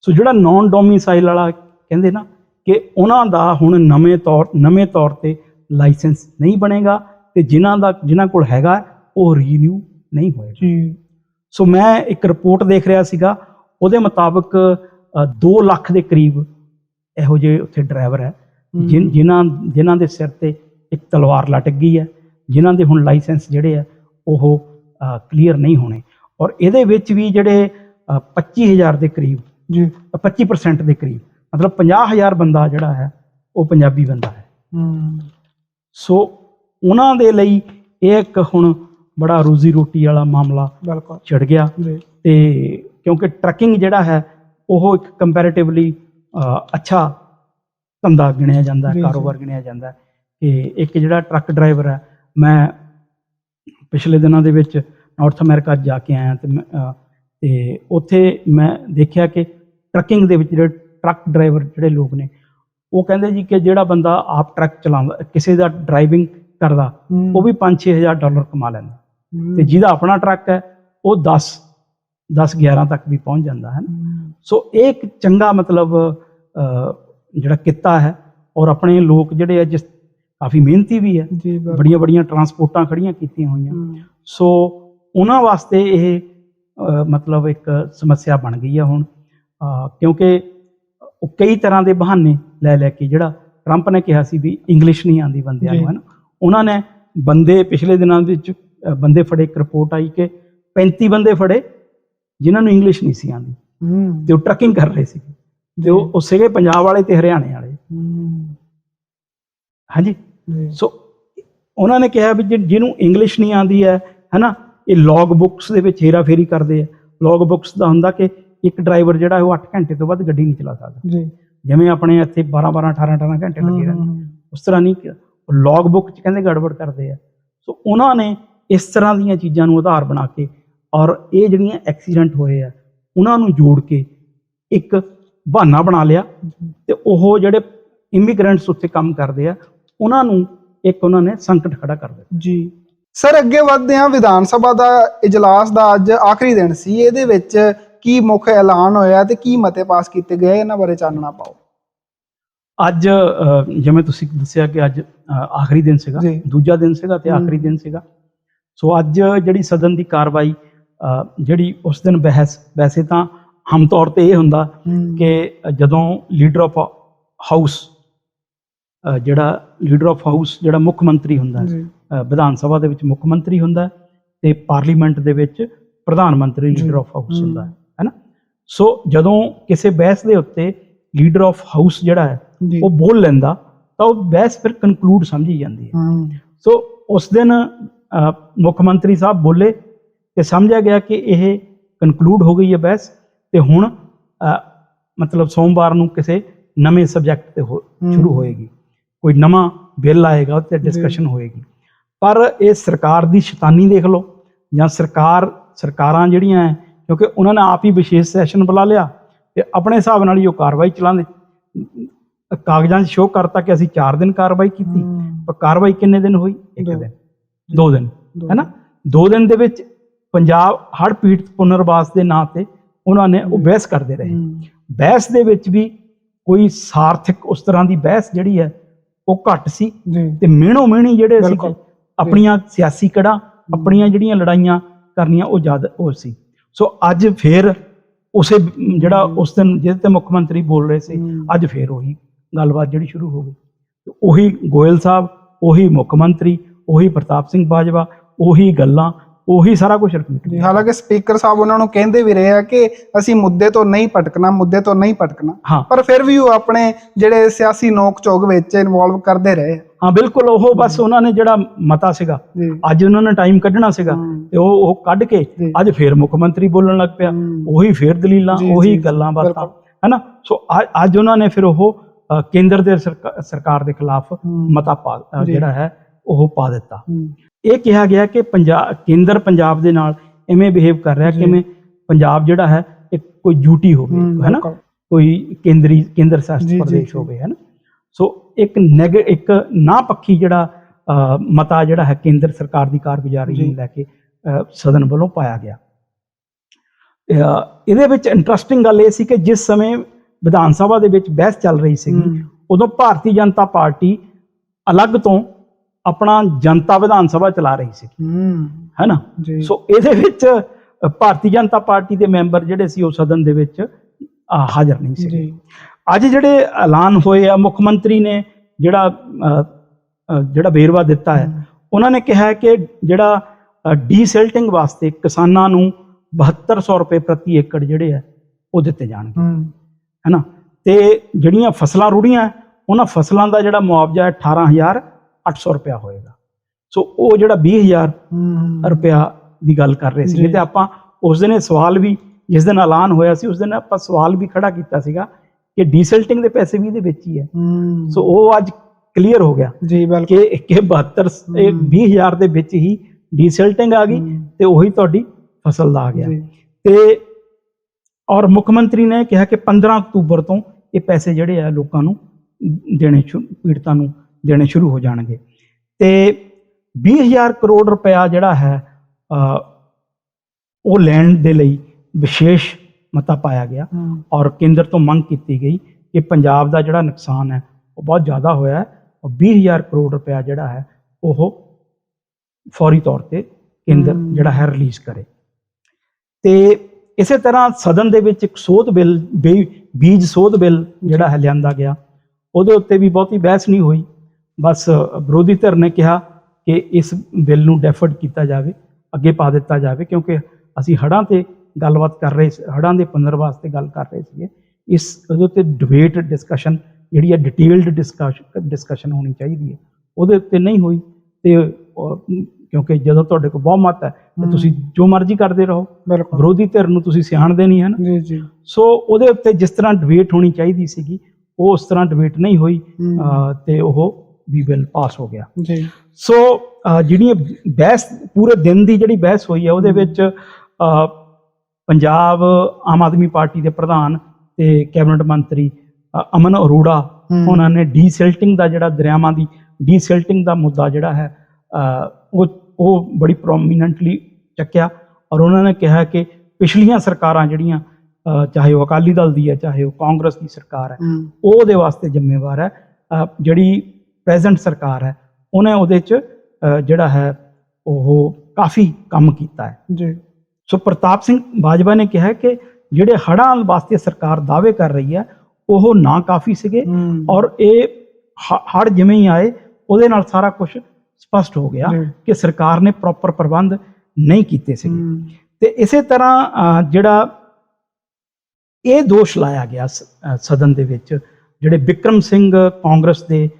ਸੋ ਜਿਹੜਾ ਨਾਨ ਡੋਮਿਸਾਈਲ ਵਾਲਾ ਕਹਿੰਦੇ ਨਾ ਕਿ ਉਹਨਾਂ ਦਾ ਹੁਣ ਨਵੇਂ ਤੌਰ ਨਵੇਂ ਤੌਰ ਤੇ ਲਾਇਸੈਂਸ ਨਹੀਂ ਬਣੇਗਾ ਤੇ ਜਿਨ੍ਹਾਂ ਦਾ ਜਿਨ੍ਹਾਂ ਕੋਲ ਹੈਗਾ ਉਹ ਰੀਨਿਊ ਨਹੀਂ ਹੋਏਗਾ। ਜੀ। ਸੋ ਮੈਂ ਇੱਕ ਰਿਪੋਰਟ ਦੇਖ ਰਿਹਾ ਸੀਗਾ ਉਹਦੇ ਮੁਤਾਬਕ 2 ਲੱਖ ਦੇ ਕਰੀਬ ਇਹੋ ਜਿਹੇ ਉੱਥੇ ਡਰਾਈਵਰ ਹੈ ਹੂੰ, ਜਿਨ- ਜਿਨ੍ਹਾਂ ਜਿਨ੍ਹਾਂ ਦੇ ਸਿਰ ਤੇ ਇੱਕ ਤਲਵਾਰ ਲਟਕ ਗਈ ਹੈ ਜਿਨ੍ਹਾਂ ਦੇ ਹੁਣ ਲਾਇਸੈਂਸ ਜਿਹੜੇ ਆ ਉਹ ਕਲੀਅਰ ਨਹੀਂ ਹੋਣੇ। ਔਰ ਇਹਦੇ ਵਿੱਚ ਵੀ ਜਿਹੜੇ ਅ, 25000 ਦੇ ਕਰੀਬ ਜੀ। 25% ਦੇ ਕਰੀਬ ਮਤਲਬ 50000 ਬੰਦਾ ਜਿਹੜਾ ਹੈ ਉਹ ਪੰਜਾਬੀ ਬੰਦਾ ਹੈ। ਹੂੰ, ਸੋ ਉਹਨਾਂ ਦੇ ਲਈ ਇਹ ਇੱਕ ਹੁਣ ਬੜਾ ਰੋਜ਼ੀ ਰੋਟੀ ਵਾਲਾ ਮਾਮਲਾ ਬਿਲਕੁਲ। ਛਿੜ ਗਿਆ। ਤੇ ਕਿਉਂਕਿ ਟਰੱਕਿੰਗ ਜਿਹੜਾ ਹੈ ਉਹ ਇੱਕ ਕੰਪੈਰੀਟਿਵਲੀ ਅੱਛਾ ਧੰਦਾ ਗਿਣਿਆ ਜਾਂਦਾ ਹੈ। ਕਾਰੋਬਾਰ ਗਿਣਿਆ ਜਾਂਦਾ ਹੈ। ਕਿ ਇੱਕ ਜਿਹੜਾ ਟਰੱਕ ਡਰਾਈਵਰ ਹੈ ਮੈਂ ਪਿਛਲੇ ਦਿਨਾਂ ਦੇ ਵਿੱਚ ਨਾਰਥ ਅਮਰੀਕਾ ਜਾ ਕੇ ਆਇਆ ਤੇ ਤੇ ਉੱਥੇ ਮੈਂ ਦੇਖਿਆ ਕਿ ਟਰੱਕਿੰਗ ਦੇ ਵਿੱਚ ਜਿਹੜੇ ਟਰੱਕ ਡਰਾਈਵਰ ਜਿਹੜੇ ਲੋਕ ਨੇ ਉਹ ਕਹਿੰਦੇ ਜੀ ਕਿ ਜਿਹੜਾ ਬੰਦਾ ਆਪ ਟਰੱਕ ਚਲਾਉਂਦਾ ਕਿਸੇ ਦਾ ਡਰਾਈਵਿੰਗ ਕਰਦਾ ਉਹ ਵੀ 5-6000 ਡਾਲਰ ਕਮਾ ਲੈਂਦਾ। ਤੇ ਜਿਹਦਾ ਆਪਣਾ ਟਰੱਕ ਹੈ ਉਹ 10 10 11 ਤੱਕ ਵੀ ਪਹੁੰਚ ਜਾਂਦਾ ਹੈ ਸੋ ਇਹ ਇੱਕ ਚੰਗਾ ਮਤਲਬ ਜਿਹੜਾ ਕਿੱਤਾ ਹੈ ਔਰ ਆਪਣੇ ਲੋਕ ਜਿਹੜੇ ਆ ਜਿਸ ਕਾਫੀ ਮਿਹਨਤੀ ਵੀ ਹੈ। ਬੜੀਆਂ ਬੜੀਆਂ ਟਰਾਂਸਪੋਰਟਾਂ ਖੜੀਆਂ ਕੀਤੀਆਂ ਹੋਈਆਂ। ਸੋ ਉਹਨਾਂ ਵਾਸਤੇ ਇਹ ਮਤਲਬ ਇੱਕ ਸਮੱਸਿਆ ਬਣ ਗਈ ਹੈ ਹੁਣ। ਕਿਉਂਕਿ ਉਹ ਕਈ ਤਰ੍ਹਾਂ ਦੇ ਬਹਾਨੇ ਲੈ ਲੈ ਕੇ ਜਿਹੜਾ ਟਰੰਪ ਨੇ ਕਿਹਾ ਸੀ ਵੀ ਇੰਗਲਿਸ਼ ਨਹੀਂ ਆਉਂਦੀ ਬੰਦਿਆਂ। ਨੂੰ ਹੈ ਨਾ ਉਹਨਾਂ ਨੇ ਬੰਦੇ ਪਿਛਲੇ ਦਿਨਾਂ ਵਿੱਚ ਬੰਦੇ ਫੜੇ ਇੱਕ ਰਿਪੋਰਟ ਆਈ ਕਿ 35 ਬੰਦੇ ਫੜੇ ਜਿਨ੍ਹਾਂ ਨੂੰ ਇੰਗਲਿਸ਼ ਨਹੀਂ ਸੀ ਆਉਂਦੀ। ਤੇ ਉਹ ਟਰੱਕਿੰਗ ਕਰ ਰਹੇ ਸੀ ਤੇ ਉਹ ਸੀਗੇ ਪੰਜਾਬ ਵਾਲੇ ਤੇ ਹਰਿਆਣੇ ਵਾਲੇ। ਹਾਂਜੀ। ਸੋ ਉਹਨਾਂ ਨੇ ਕਿਹਾ ਵੀ ਜਿਹਨੂੰ ਇੰਗਲਿਸ਼ ਨਹੀਂ ਆਉਂਦੀ ਹੈ ਹੈਨਾ? ਇਹ ਲੌਗ ਬੁੱਕਸ ਦੇ ਵਿੱਚ ਹੇਰਾਫੇਰੀ ਕਰਦੇ ਆ। ਲੌਗ ਬੁੱਕਸ ਦਾ ਹੁੰਦਾ ਕਿ ਇੱਕ ਡਰਾਈਵਰ ਜਿਹੜਾ ਹੈ ਉਹ 8 ਘੰਟੇ ਤੋਂ ਵੱਧ ਗੱਡੀ ਨਹੀਂ ਚਲਾ ਸਕਦਾ। ਜੀ। ਜਿਵੇਂ ਆਪਣੇ ਇੱਥੇ 12 12 18 18 ਘੰਟੇ ਲੱਗੇ ਰਹਿੰਦੇ। ਉਸ ਤਰ੍ਹਾਂ ਨਹੀਂ ਲੌਗ ਬੁੱਕ ਚ ਕਹਿੰਦੇ ਗੜਬੜ ਕਰਦੇ ਆ। ਸੋ ਉਹਨਾਂ ਨੇ ਇਸ ਤਰ੍ਹਾਂ ਦੀਆਂ ਚੀਜ਼ਾਂ ਨੂੰ ਆਧਾਰ ਬਣਾ ਕੇ ਔਰ ਇਹ ਜਿਹੜੀਆਂ ਐਕਸੀਡੈਂਟ ਹੋਏ ਆ ਉਹਨਾਂ ਨੂੰ ਜੋੜ ਕੇ ਇੱਕ ਬਹਾਨਾ ਬਣਾ ਲਿਆ ਤੇ ਉਹ ਜਿਹੜੇ ਇਮੀਗ੍ਰੈਂਟਸ ਉੱਥੇ ਕੰਮ ਕਰਦੇ ਆ ਉਹਨਾਂ ਨੂੰ ਇੱਕ ਉਹਨਾਂ ਨੇ ਸੰਕਟ ਖੜਾ ਕਰ ਦਿੱਤਾ। ਜੀ। ਸਰ ਅੱਗੇ ਵਧਦੇ ਹਾਂ। ਵਿਧਾਨ ਸਭਾ ਦਾ ਇਜਲਾਸ ਦਾ ਅੱਜ ਆਖਰੀ ਦਿਨ ਸੀ। ਇਹਦੇ ਵਿੱਚ ਕੀ ਮੁੱਖ ਐਲਾਨ ਹੋਇਆ ਤੇ ਕੀ ਮਤੇ ਪਾਸ ਕੀਤੇ ਗਏ? ਇਹਨਾਂ ਬਾਰੇ ਚਾਨਣਾ ਪਾਓ। ਅੱਜ ਜਿਵੇਂ ਤੁਸੀਂ ਦੱਸਿਆ ਕਿ ਅੱਜ ਆਖਰੀ ਦਿਨ ਸੀਗਾ। ਦੂਜਾ ਦਿਨ ਸੀਗਾ ਤੇ। ਆਖਰੀ ਦਿਨ ਸੀਗਾ। ਸੋ ਅੱਜ ਜਿਹੜੀ ਸਦਨ ਦੀ ਕਾਰਵਾਈ ਜਿਹੜੀ ਉਸ ਦਿਨ ਬਹਿਸ ਵੈਸੇ ਤਾਂ ਹਮ ਤੌਰ ਤੇ ਇਹ ਹੁੰਦਾ ਕਿ ਜਦੋਂ ਲੀਡਰ ਆਫ ਹਾਊਸ ਜਿਹੜਾ ਲੀਡਰ ਆਫ ਹਾਊਸ ਜਿਹੜਾ ਮੁੱਖ ਮੰਤਰੀ ਹੁੰਦਾ ਵਿਧਾਨ ਸਭਾ ਦੇ ਵਿੱਚ ਮੁੱਖ ਮੰਤਰੀ ਹੁੰਦਾ ਤੇ ਪਾਰਲੀਮੈਂਟ ਦੇ ਵਿੱਚ ਪ੍ਰਧਾਨ ਮੰਤਰੀ ਲੀਡਰ ਆਫ ਹਾਊਸ। ਹੁੰਦਾ ਹੈ। ਹੈਨਾ? ਸੋ ਜਦੋਂ ਕਿਸੇ ਬਹਿਸ ਦੇ ਉੱਤੇ ਲੀਡਰ ਆਫ ਹਾਊਸ ਜਿਹੜਾ ਹੈ ਉਹ ਬੋਲ ਲੈਂਦਾ ਤਾਂ ਉਹ ਬਹਿਸ ਫਿਰ ਕਨਕਲੂਡ ਸਮਝੀ ਜਾਂਦੀ ਹੈ। ਸੋ ਉਸ ਦਿਨ ਮੁੱਖ ਮੰਤਰੀ ਸਾਹਿਬ ਬੋਲੇ ਤੇ ਸਮਝਿਆ ਗਿਆ ਕਿ ਇਹ ਕਨਕਲੂਡ ਹੋ ਗਈ ਹੈ ਬਹਿਸ ਤੇ ਹੁਣ ਮਤਲਬ ਸੋਮਵਾਰ ਨੂੰ ਕਿਸੇ ਨਵੇਂ ਸਬਜੈਕਟ ਤੇ। ਸ਼ੁਰੂ ਹੋਏਗੀ। ਕੋਈ ਨਵਾਂ ਬਿੱਲ ਆਏਗਾ ਤੇ ਡਿਸਕਸ਼ਨ ਹੋਏਗੀ। ਪਰ ਇਹ ਸਰਕਾਰ ਦੀ ਸ਼ੈਤਾਨੀ ਦੇਖ ਲਓ ਜਾਂ ਸਰਕਾਰ ਸਰਕਾਰਾਂ ਜਿਹੜੀਆਂ ਹੈ ਕਿਉਂਕਿ ਉਹਨਾਂ ਨੇ ਆਪ ਹੀ ਵਿਸ਼ੇਸ਼ ਸੈਸ਼ਨ ਬੁਲਾ ਲਿਆ ਤੇ ਆਪਣੇ ਹਿਸਾਬ ਨਾਲ ਹੀ ਉਹ ਕਾਰਵਾਈ ਚਲਾਉਂਦੇ। ਕਾਗਜ਼ਾਂ 'ਚ ਸ਼ੋਅ ਕਰਤਾ ਕਿ ਅਸੀਂ 4 ਦਿਨ ਕਾਰਵਾਈ ਕੀਤੀ ਹੂੰ। ਪਰ ਕਾਰਵਾਈ ਕਿੰਨੇ ਦਿਨ ਹੋਈ? ਇੱਕ। ਦਿਨ। ਦੋ ਦਿਨ ਦੋ। ਹੈਨਾ? ਦੋ ਦਿਨ ਦੇ ਵਿੱਚ ਪੰਜਾਬ ਹੜ੍ਹ ਪੀੜਤ ਪੁਨਰਵਾਸ ਦੇ ਨਾਂ ਤੇ ਉਹਨਾਂ ਨੇ ਉਹ ਬਹਿਸ ਕਰਦੇ ਰਹੇ। ਹੂੰ। ਬਹਿਸ ਦੇ ਵਿੱਚ ਵੀ ਕੋਈ ਸਾਰਥਕ ਉਸ ਤਰ੍ਹਾਂ ਦੀ ਬਹਿਸ ਜਿਹੜੀ ਹੈ ਉਹ ਘੱਟ ਸੀ ਤੇ ਮਿਹਣੋ ਮਿਹਣੀ ਜਿਹੜੇ ਸੀ। ਆਪਣੀਆਂ ਸਿਆਸੀ ਕੜਾਂ ਆਪਣੀਆਂ ਜਿਹੜੀਆਂ ਲੜਾਈਆਂ ਕਰਨੀਆਂ ਉਹ ਜ਼ਿਆਦਾ ਉਹ ਸੀ। ਸੋ ਅੱਜ ਫੇਰ ਉਸੇ ਜਿਹੜਾ ਉਸ ਦਿਨ ਜਿਹਦੇ ਤੇ ਮੁੱਖ ਮੰਤਰੀ ਬੋਲ ਰਹੇ ਸੀ। ਅੱਜ ਫੇਰ ਉਹੀ ਗੱਲਬਾਤ ਜਿਹੜੀ ਸ਼ੁਰੂ ਹੋ ਗਈ। ਤੇ ਉਹੀ ਗੋਇਲ ਸਾਹਿਬ ਉਹੀ ਮੁੱਖ ਮੰਤਰੀ ਉਹੀ ਪ੍ਰਤਾਪ ਸਿੰਘ ਬਾਜਵਾ ਉਹੀ ਗੱਲਾਂ ਉਹੀ ਸਾਰਾ ਕੁਝ ਰਿਪੀਟ ਜੀ ਹਾਲਾਂਕਿ ਸਪੀਕਰ ਸਾਹਿਬ ਉਹਨਾਂ ਨੂੰ ਕਹਿੰਦੇ ਵੀ ਰਹੇ ਆ ਕਿ ਅਸੀਂ ਮੁੱਦੇ ਤੋਂ ਨਹੀਂ ਭਟਕਣਾ ਮੁੱਦੇ ਤੋਂ ਨਹੀਂ ਭਟਕਣਾ ਪਰ ਫਿਰ ਵੀ ਉਹ ਆਪਣੇ ਜਿਹੜੇ ਸਿਆਸੀ ਨੋਕ ਝੋਕ ਵਿੱਚ ਇਨਵੋਲਵ ਕਰਦੇ ਰਹੇ। ਹਾਂ ਬਿਲਕੁਲ ਉਹ ਬਸ ਉਹਨਾਂ ਨੇ ਜਿਹੜਾ ਮਤਾ ਸੀਗਾ ਅੱਜ ਉਹਨਾਂ ਨੇ ਟਾਈਮ ਕੱਢਣਾ ਸੀਗਾ। ਤੇ ਉਹ ਉਹ ਕੱਢ ਕੇ। ਅੱਜ ਫੇਰ ਮੁੱਖ ਮੰਤਰੀ ਬੋਲਣ ਲੱਗ ਪਿਆ। ਉਹੀ ਫੇਰ ਦਲੀਲਾਂ ਉਹੀ ਗੱਲਾਂ ਬਾਤਾਂ। ਹੈਨਾ ਸੋ ਅੱਜ ਉਹਨਾਂ ਨੇ ਫਿਰ ਉਹ ਕੇਂਦਰ ਦੇ ਸਰਕਾ- ਸਰਕਾਰ ਦੇ ਖਿਲਾਫ। ਮਤਾ। ਜਿਹੜਾ ਹੈ ਉਹ ਪਾ ਦਿੱਤਾ ਇਹ ਕਿਹਾ ਗਿਆ ਕਿ ਪੰਜਾਬ ਕੇਂਦਰ ਪੰਜਾਬ ਦੇ ਨਾਲ ਐਵੇਂ ਬਿਹੇਵ ਕਰ ਰਿਹਾ। ਕਿਵੇਂ ਪੰਜਾਬ ਜਿਹੜਾ ਹੈ ਇੱਕ ਕੋਈ ਡਿਊਟੀ ਹੋਵੇ ਹੂੰ, ਹੈਨਾ ਬਿਲਕੁਲ। ਕੋਈ ਕੇਂਦਰੀ ਕੇਂਦਰ ਸ਼ਾਸਿਤ ਪ੍ਰਦੇਸ਼। ਹੋਵੇ ਹੈਨਾ ਸੋ ਇੱਕ ਨੈਗ ਇੱਕ ਨਾ ਪੱਖੀ ਜਿਹੜਾ ਮਤਾ ਜਿਹੜਾ ਹੈ ਕੇਂਦਰ ਸਰਕਾਰ ਦੀ ਕਾਰਗੁਜ਼ਾਰੀ। ਨੂੰ ਲੈ ਕੇ ਸਦਨ ਵੱਲੋਂ ਪਾਇਆ ਗਿਆ ਇਹਦੇ ਵਿੱਚ ਇੰਟਰਸਟਿੰਗ ਗੱਲ ਇਹ ਸੀ ਕਿ ਜਿਸ ਸਮੇਂ ਵਿਧਾਨ ਸਭਾ ਦੇ ਵਿੱਚ ਬਹਿਸ ਚੱਲ ਰਹੀ ਸੀ ਹੂੰ। ਉਦੋਂ ਭਾਰਤੀ ਜਨਤਾ ਪਾਰਟੀ ਅਲੱਗ ਤੋਂ ਆਪਣਾ ਜਨਤਾ ਵਿਧਾਨ ਸਭਾ ਚਲਾ ਰਹੀ ਸੀ। ਹੈ। ਨਾ ਸੋ ਇਹਦੇ ਵਿੱਚ ਭਾਰਤੀ ਜਨਤਾ ਪਾਰਟੀ ਦੇ ਮੈਂਬਰ ਜਿਹੜੇ ਸੀ ਉਹ ਸਦਨ ਦੇ ਵਿੱਚ ਹਾਜ਼ਰ ਨਹੀਂ ਸੀ। ਅੱਜ ਜਿਹੜੇ ਐਲਾਨ ਹੋਏ ਆ ਮੁੱਖ ਮੰਤਰੀ ਨੇ ਜਿਹੜਾ ਜਿਹੜਾ ਵੇਰਵਾ ਦਿੱਤਾ ਹੈ ਉਹਨਾਂ ਨੇ ਕਿਹਾ ਕਿ ਜਿਹੜਾ ਡੀਸਿਲਟਿੰਗ ਵਾਸਤੇ ਕਿਸਾਨਾਂ ਨੂੰ 7200 ਰੁਪਏ ਪ੍ਰਤੀ ਏਕੜ ਜਿਹੜੇ ਆ ਉਹ ਦਿੱਤੇ ਜਾਣਗੇ। ਹੈ। ਨਾ ਤੇ ਜਿਹੜੀਆਂ ਫਸਲਾਂ ਰੁੜੀਆਂ ਉਹਨਾਂ ਫਸਲਾਂ ਦਾ ਜਿਹੜਾ ਮੁਆਵਜ਼ਾ 18000 800 ਰੁਪਿਆ ਹੋਏਗਾ। ਸੋ ਉਹ ਜਿਹੜਾ 20000 ਰੁਪਿਆ ਦੀ ਗੱਲ ਕਰ ਰਹੇ ਸੀਗੇ ਤੇ ਆਪਾਂ ਉਸ ਦਿਨ ਸਵਾਲ ਵੀ ਜਿਸ ਦਿਨ ਐਲਾਨ ਹੋਇਆ ਸੀ ਉਸ ਦਿਨ ਆਪਾਂ ਸਵਾਲ ਵੀ ਖੜਾ ਕੀਤਾ ਸੀਗਾ ਕਿ ਡੀਸਲਟਿੰਗ ਦੇ ਪੈਸੇ ਵੀ ਇਹਦੇ ਵਿੱਚ ਹੀ ਹੈ। ਸੋ ਉਹ ਅੱਜ ਕਲੀਅਰ ਹੋ ਗਿਆ ਜੀ ਬਿਲਕੁਲ। ਕਿ 72 ਇਹ 20000 ਦੇ ਵਿੱਚ ਹੀ ਡੀਸਲਟਿੰਗ ਆ ਗਈ ਤੇ ਉਹੀ ਤੁਹਾਡੀ ਫਸਲ ਦਾ ਆ ਗਿਆ। ਤੇ ਔਰ ਮੁੱਖ ਮੰਤਰੀ ਨੇ ਕਿਹਾ ਕਿ 15 ਅਕਤੂਬਰ ਤੋਂ ਇਹ ਪੈਸੇ ਜਿਹੜੇ ਆ ਲੋਕਾਂ ਨੂੰ ਦੇਣੇ ਪੀੜਤਾਂ ਨੂੰ ਦੇਣੇ ਸ਼ੁਰੂ ਹੋ ਜਾਣਗੇ। ਤੇ 20000 ਕਰੋੜ ਰੁਪਇਆ ਜਿਹੜਾ ਹੈ ਉਹ ਲੈਣ ਦੇ ਲਈ ਵਿਸ਼ੇਸ਼ ਮਤਾ ਪਾਇਆ ਗਿਆ ਔਰ ਕੇਂਦਰ ਤੋਂ ਮੰਗ ਕੀਤੀ ਗਈ ਕਿ ਪੰਜਾਬ ਦਾ ਜਿਹੜਾ ਨੁਕਸਾਨ ਹੈ ਉਹ ਬਹੁਤ ਜ਼ਿਆਦਾ ਹੋਇਆ ਹੈ ਔਰ 20000 ਕਰੋੜ ਰੁਪਇਆ ਜਿਹੜਾ ਹੈ ਉਹ ਫੌਰੀ ਤੌਰ ਤੇ ਕੇਂਦਰ। ਜਿਹੜਾ ਹੈ ਰਿਲੀਜ਼ ਕਰੇ। ਤੇ ਇਸੇ ਤਰ੍ਹਾਂ ਸਦਨ ਦੇ ਵਿੱਚ ਇੱਕ ਸੋਧ ਬਿੱਲ ਬੀਜ ਸੋਧ ਬਿੱਲ ਜਿਹੜਾ ਹੈ ਲਿਆਂਦਾ ਗਿਆ। ਉਹਦੇ ਉੱਤੇ ਵੀ ਬਹੁਤੀ ਬਹਿਸ ਨਹੀਂ ਹੋਈ। ਬਸ ਵਿਰੋਧੀ ਧਿਰ ਨੇ ਕਿਹਾ ਕਿ ਇਸ ਬਿੱਲ ਨੂੰ ਡੈਫਰਡ ਕੀਤਾ ਜਾਵੇ ਅੱਗੇ ਪਾ ਦਿੱਤਾ ਜਾਵੇ ਕਿਉਂਕਿ ਅਸੀਂ ਹੜ੍ਹਾਂ ਤੇ ਗੱਲਬਾਤ ਕਰ ਰਹੇ ਸੀ ਹੜ੍ਹਾਂ ਦੇ ਪੁਨਰਵਾਸ ਤੇ ਗੱਲ ਕਰ ਰਹੇ ਸੀਗੇ। ਇਸ ਉਹਦੇ ਉੱਤੇ ਡਿਬੇਟ ਡਿਸਕਸ਼ਨ ਜਿਹੜੀ ਹੈ ਡਿਟੇਲਡ ਡਿਸਕਸ਼ਨ ਡਿਸਕਸ਼ਨ ਹੋਣੀ ਚਾਹੀਦੀ ਹੈ। ਉਹਦੇ ਉੱਤੇ ਨਹੀਂ ਹੋਈ ਤੇ ਕਿਉਂਕਿ ਜਦੋਂ ਤੁਹਾਡੇ ਕੋਲ ਬਹੁਮਤ ਹੈ ਤੇ। ਤੁਸੀਂ ਜੋ ਮਰਜ਼ੀ ਕਰਦੇ ਰਹੋ। ਵਿਰੋਧੀ ਧਿਰ ਨੂੰ ਤੁਸੀਂ ਸਿਆਣਦੇ ਨਹੀਂ ਹਨ ਜੀ ਜੀ। ਸੋ ਉਹਦੇ ਉੱਤੇ ਜਿਸ ਤਰ੍ਹਾਂ ਡਿਬੇਟ ਹੋਣੀ ਚਾਹੀਦੀ ਸੀਗੀ ਉਹ ਉਸ ਤਰ੍ਹਾਂ ਡਿਬੇਟ ਨਹੀਂ ਹੋਈ। ਤੇ ਉਹ ਵੀ ਬਿੱਲ ਪਾਸ ਹੋ ਗਿਆ। ਜੀ। ਸੋ ਅਹ, ਜਿਹੜੀਆਂ ਬਹਿਸ ਪੂਰੇ ਦਿਨ ਦੀ ਜਿਹੜੀ ਬਹਿਸ ਹੋਈ ਹੈ ਉਹਦੇ ਵਿੱਚ ਪੰਜਾਬ ਆਮ ਆਦਮੀ ਪਾਰਟੀ ਦੇ ਪ੍ਰਧਾਨ ਤੇ ਕੈਬਨਿਟ ਮੰਤਰੀ ਅਮਨ ਅਰੋੜਾ। ਉਹਨਾਂ ਨੇ ਡੀਸਿਲਟਿੰਗ ਦਾ ਜਿਹੜਾ ਦਰਿਆਵਾਂ ਦੀ ਡੀਸਿਲਟਿੰਗ ਦਾ ਮੁੱਦਾ ਜਿਹੜਾ ਹੈ ਉਹ ਉਹ ਬੜੀ ਪ੍ਰੋਮੀਨੈਂਟਲੀ ਚੱਕਿਆ ਔਰ ਉਹਨਾਂ ਨੇ ਕਿਹਾ ਕਿ ਪਿਛਲੀਆਂ ਸਰਕਾਰਾਂ ਜਿਹੜੀਆਂ ਚਾਹੇ ਉਹ ਅਕਾਲੀ ਦਲ ਦੀ ਹੈ ਚਾਹੇ ਉਹ ਕਾਂਗਰਸ ਦੀ ਸਰਕਾਰ ਹੈ ਹੂੰ। ਉਹ ਉਹਦੇ ਵਾਸਤੇ ਜ਼ਿੰਮੇਵਾਰ ਹੈ। ਜਿਹੜੀ ਪ੍ਰੈਜ਼ੈਂਟ ਸਰਕਾਰ ਹੈ ਉਹਨੇ ਉਹਦੇ 'ਚ ਜਿਹੜਾ ਹੈ ਉਹ ਕਾਫੀ ਕੰਮ ਕੀਤਾ ਹੈ। ਜੀ। ਸੋ ਪ੍ਰਤਾਪ ਸਿੰਘ ਬਾਜਵਾ ਨੇ ਕਿਹਾ ਕਿ ਜਿਹੜੇ ਹੜ੍ਹਾਂ ਵਾਸਤੇ ਸਰਕਾਰ ਦਾਅਵੇ ਕਰ ਰਹੀ ਹੈ ਉਹ ਨਾ ਕਾਫੀ ਸੀਗੇ ਔਰ ਇਹ ਹੜ ਜਿਵੇਂ ਹੀ ਆਏ ਉਹਦੇ ਨਾਲ ਸਾਰਾ ਕੁਝ ਸਪਸ਼ਟ ਹੋ ਗਿਆ। ਕਿ ਸਰਕਾਰ ਨੇ ਪ੍ਰੋਪਰ ਪ੍ਰਬੰਧ ਨਹੀਂ ਕੀਤੇ ਸੀਗੇ। ਹੂੰ, ਤੇ ਇਸੇ ਤਰ੍ਹਾਂ ਜਿਹੜਾ ਇਹ ਦੋਸ਼ ਲਾਇਆ ਗਿਆ ਸ- ਸਦਨ ਦੇ ਵਿੱਚ ਜਿਹੜੇ ਵਿਕਰਮ ਸਿੰਘ ਕਾਂਗਰਸ ਦੇ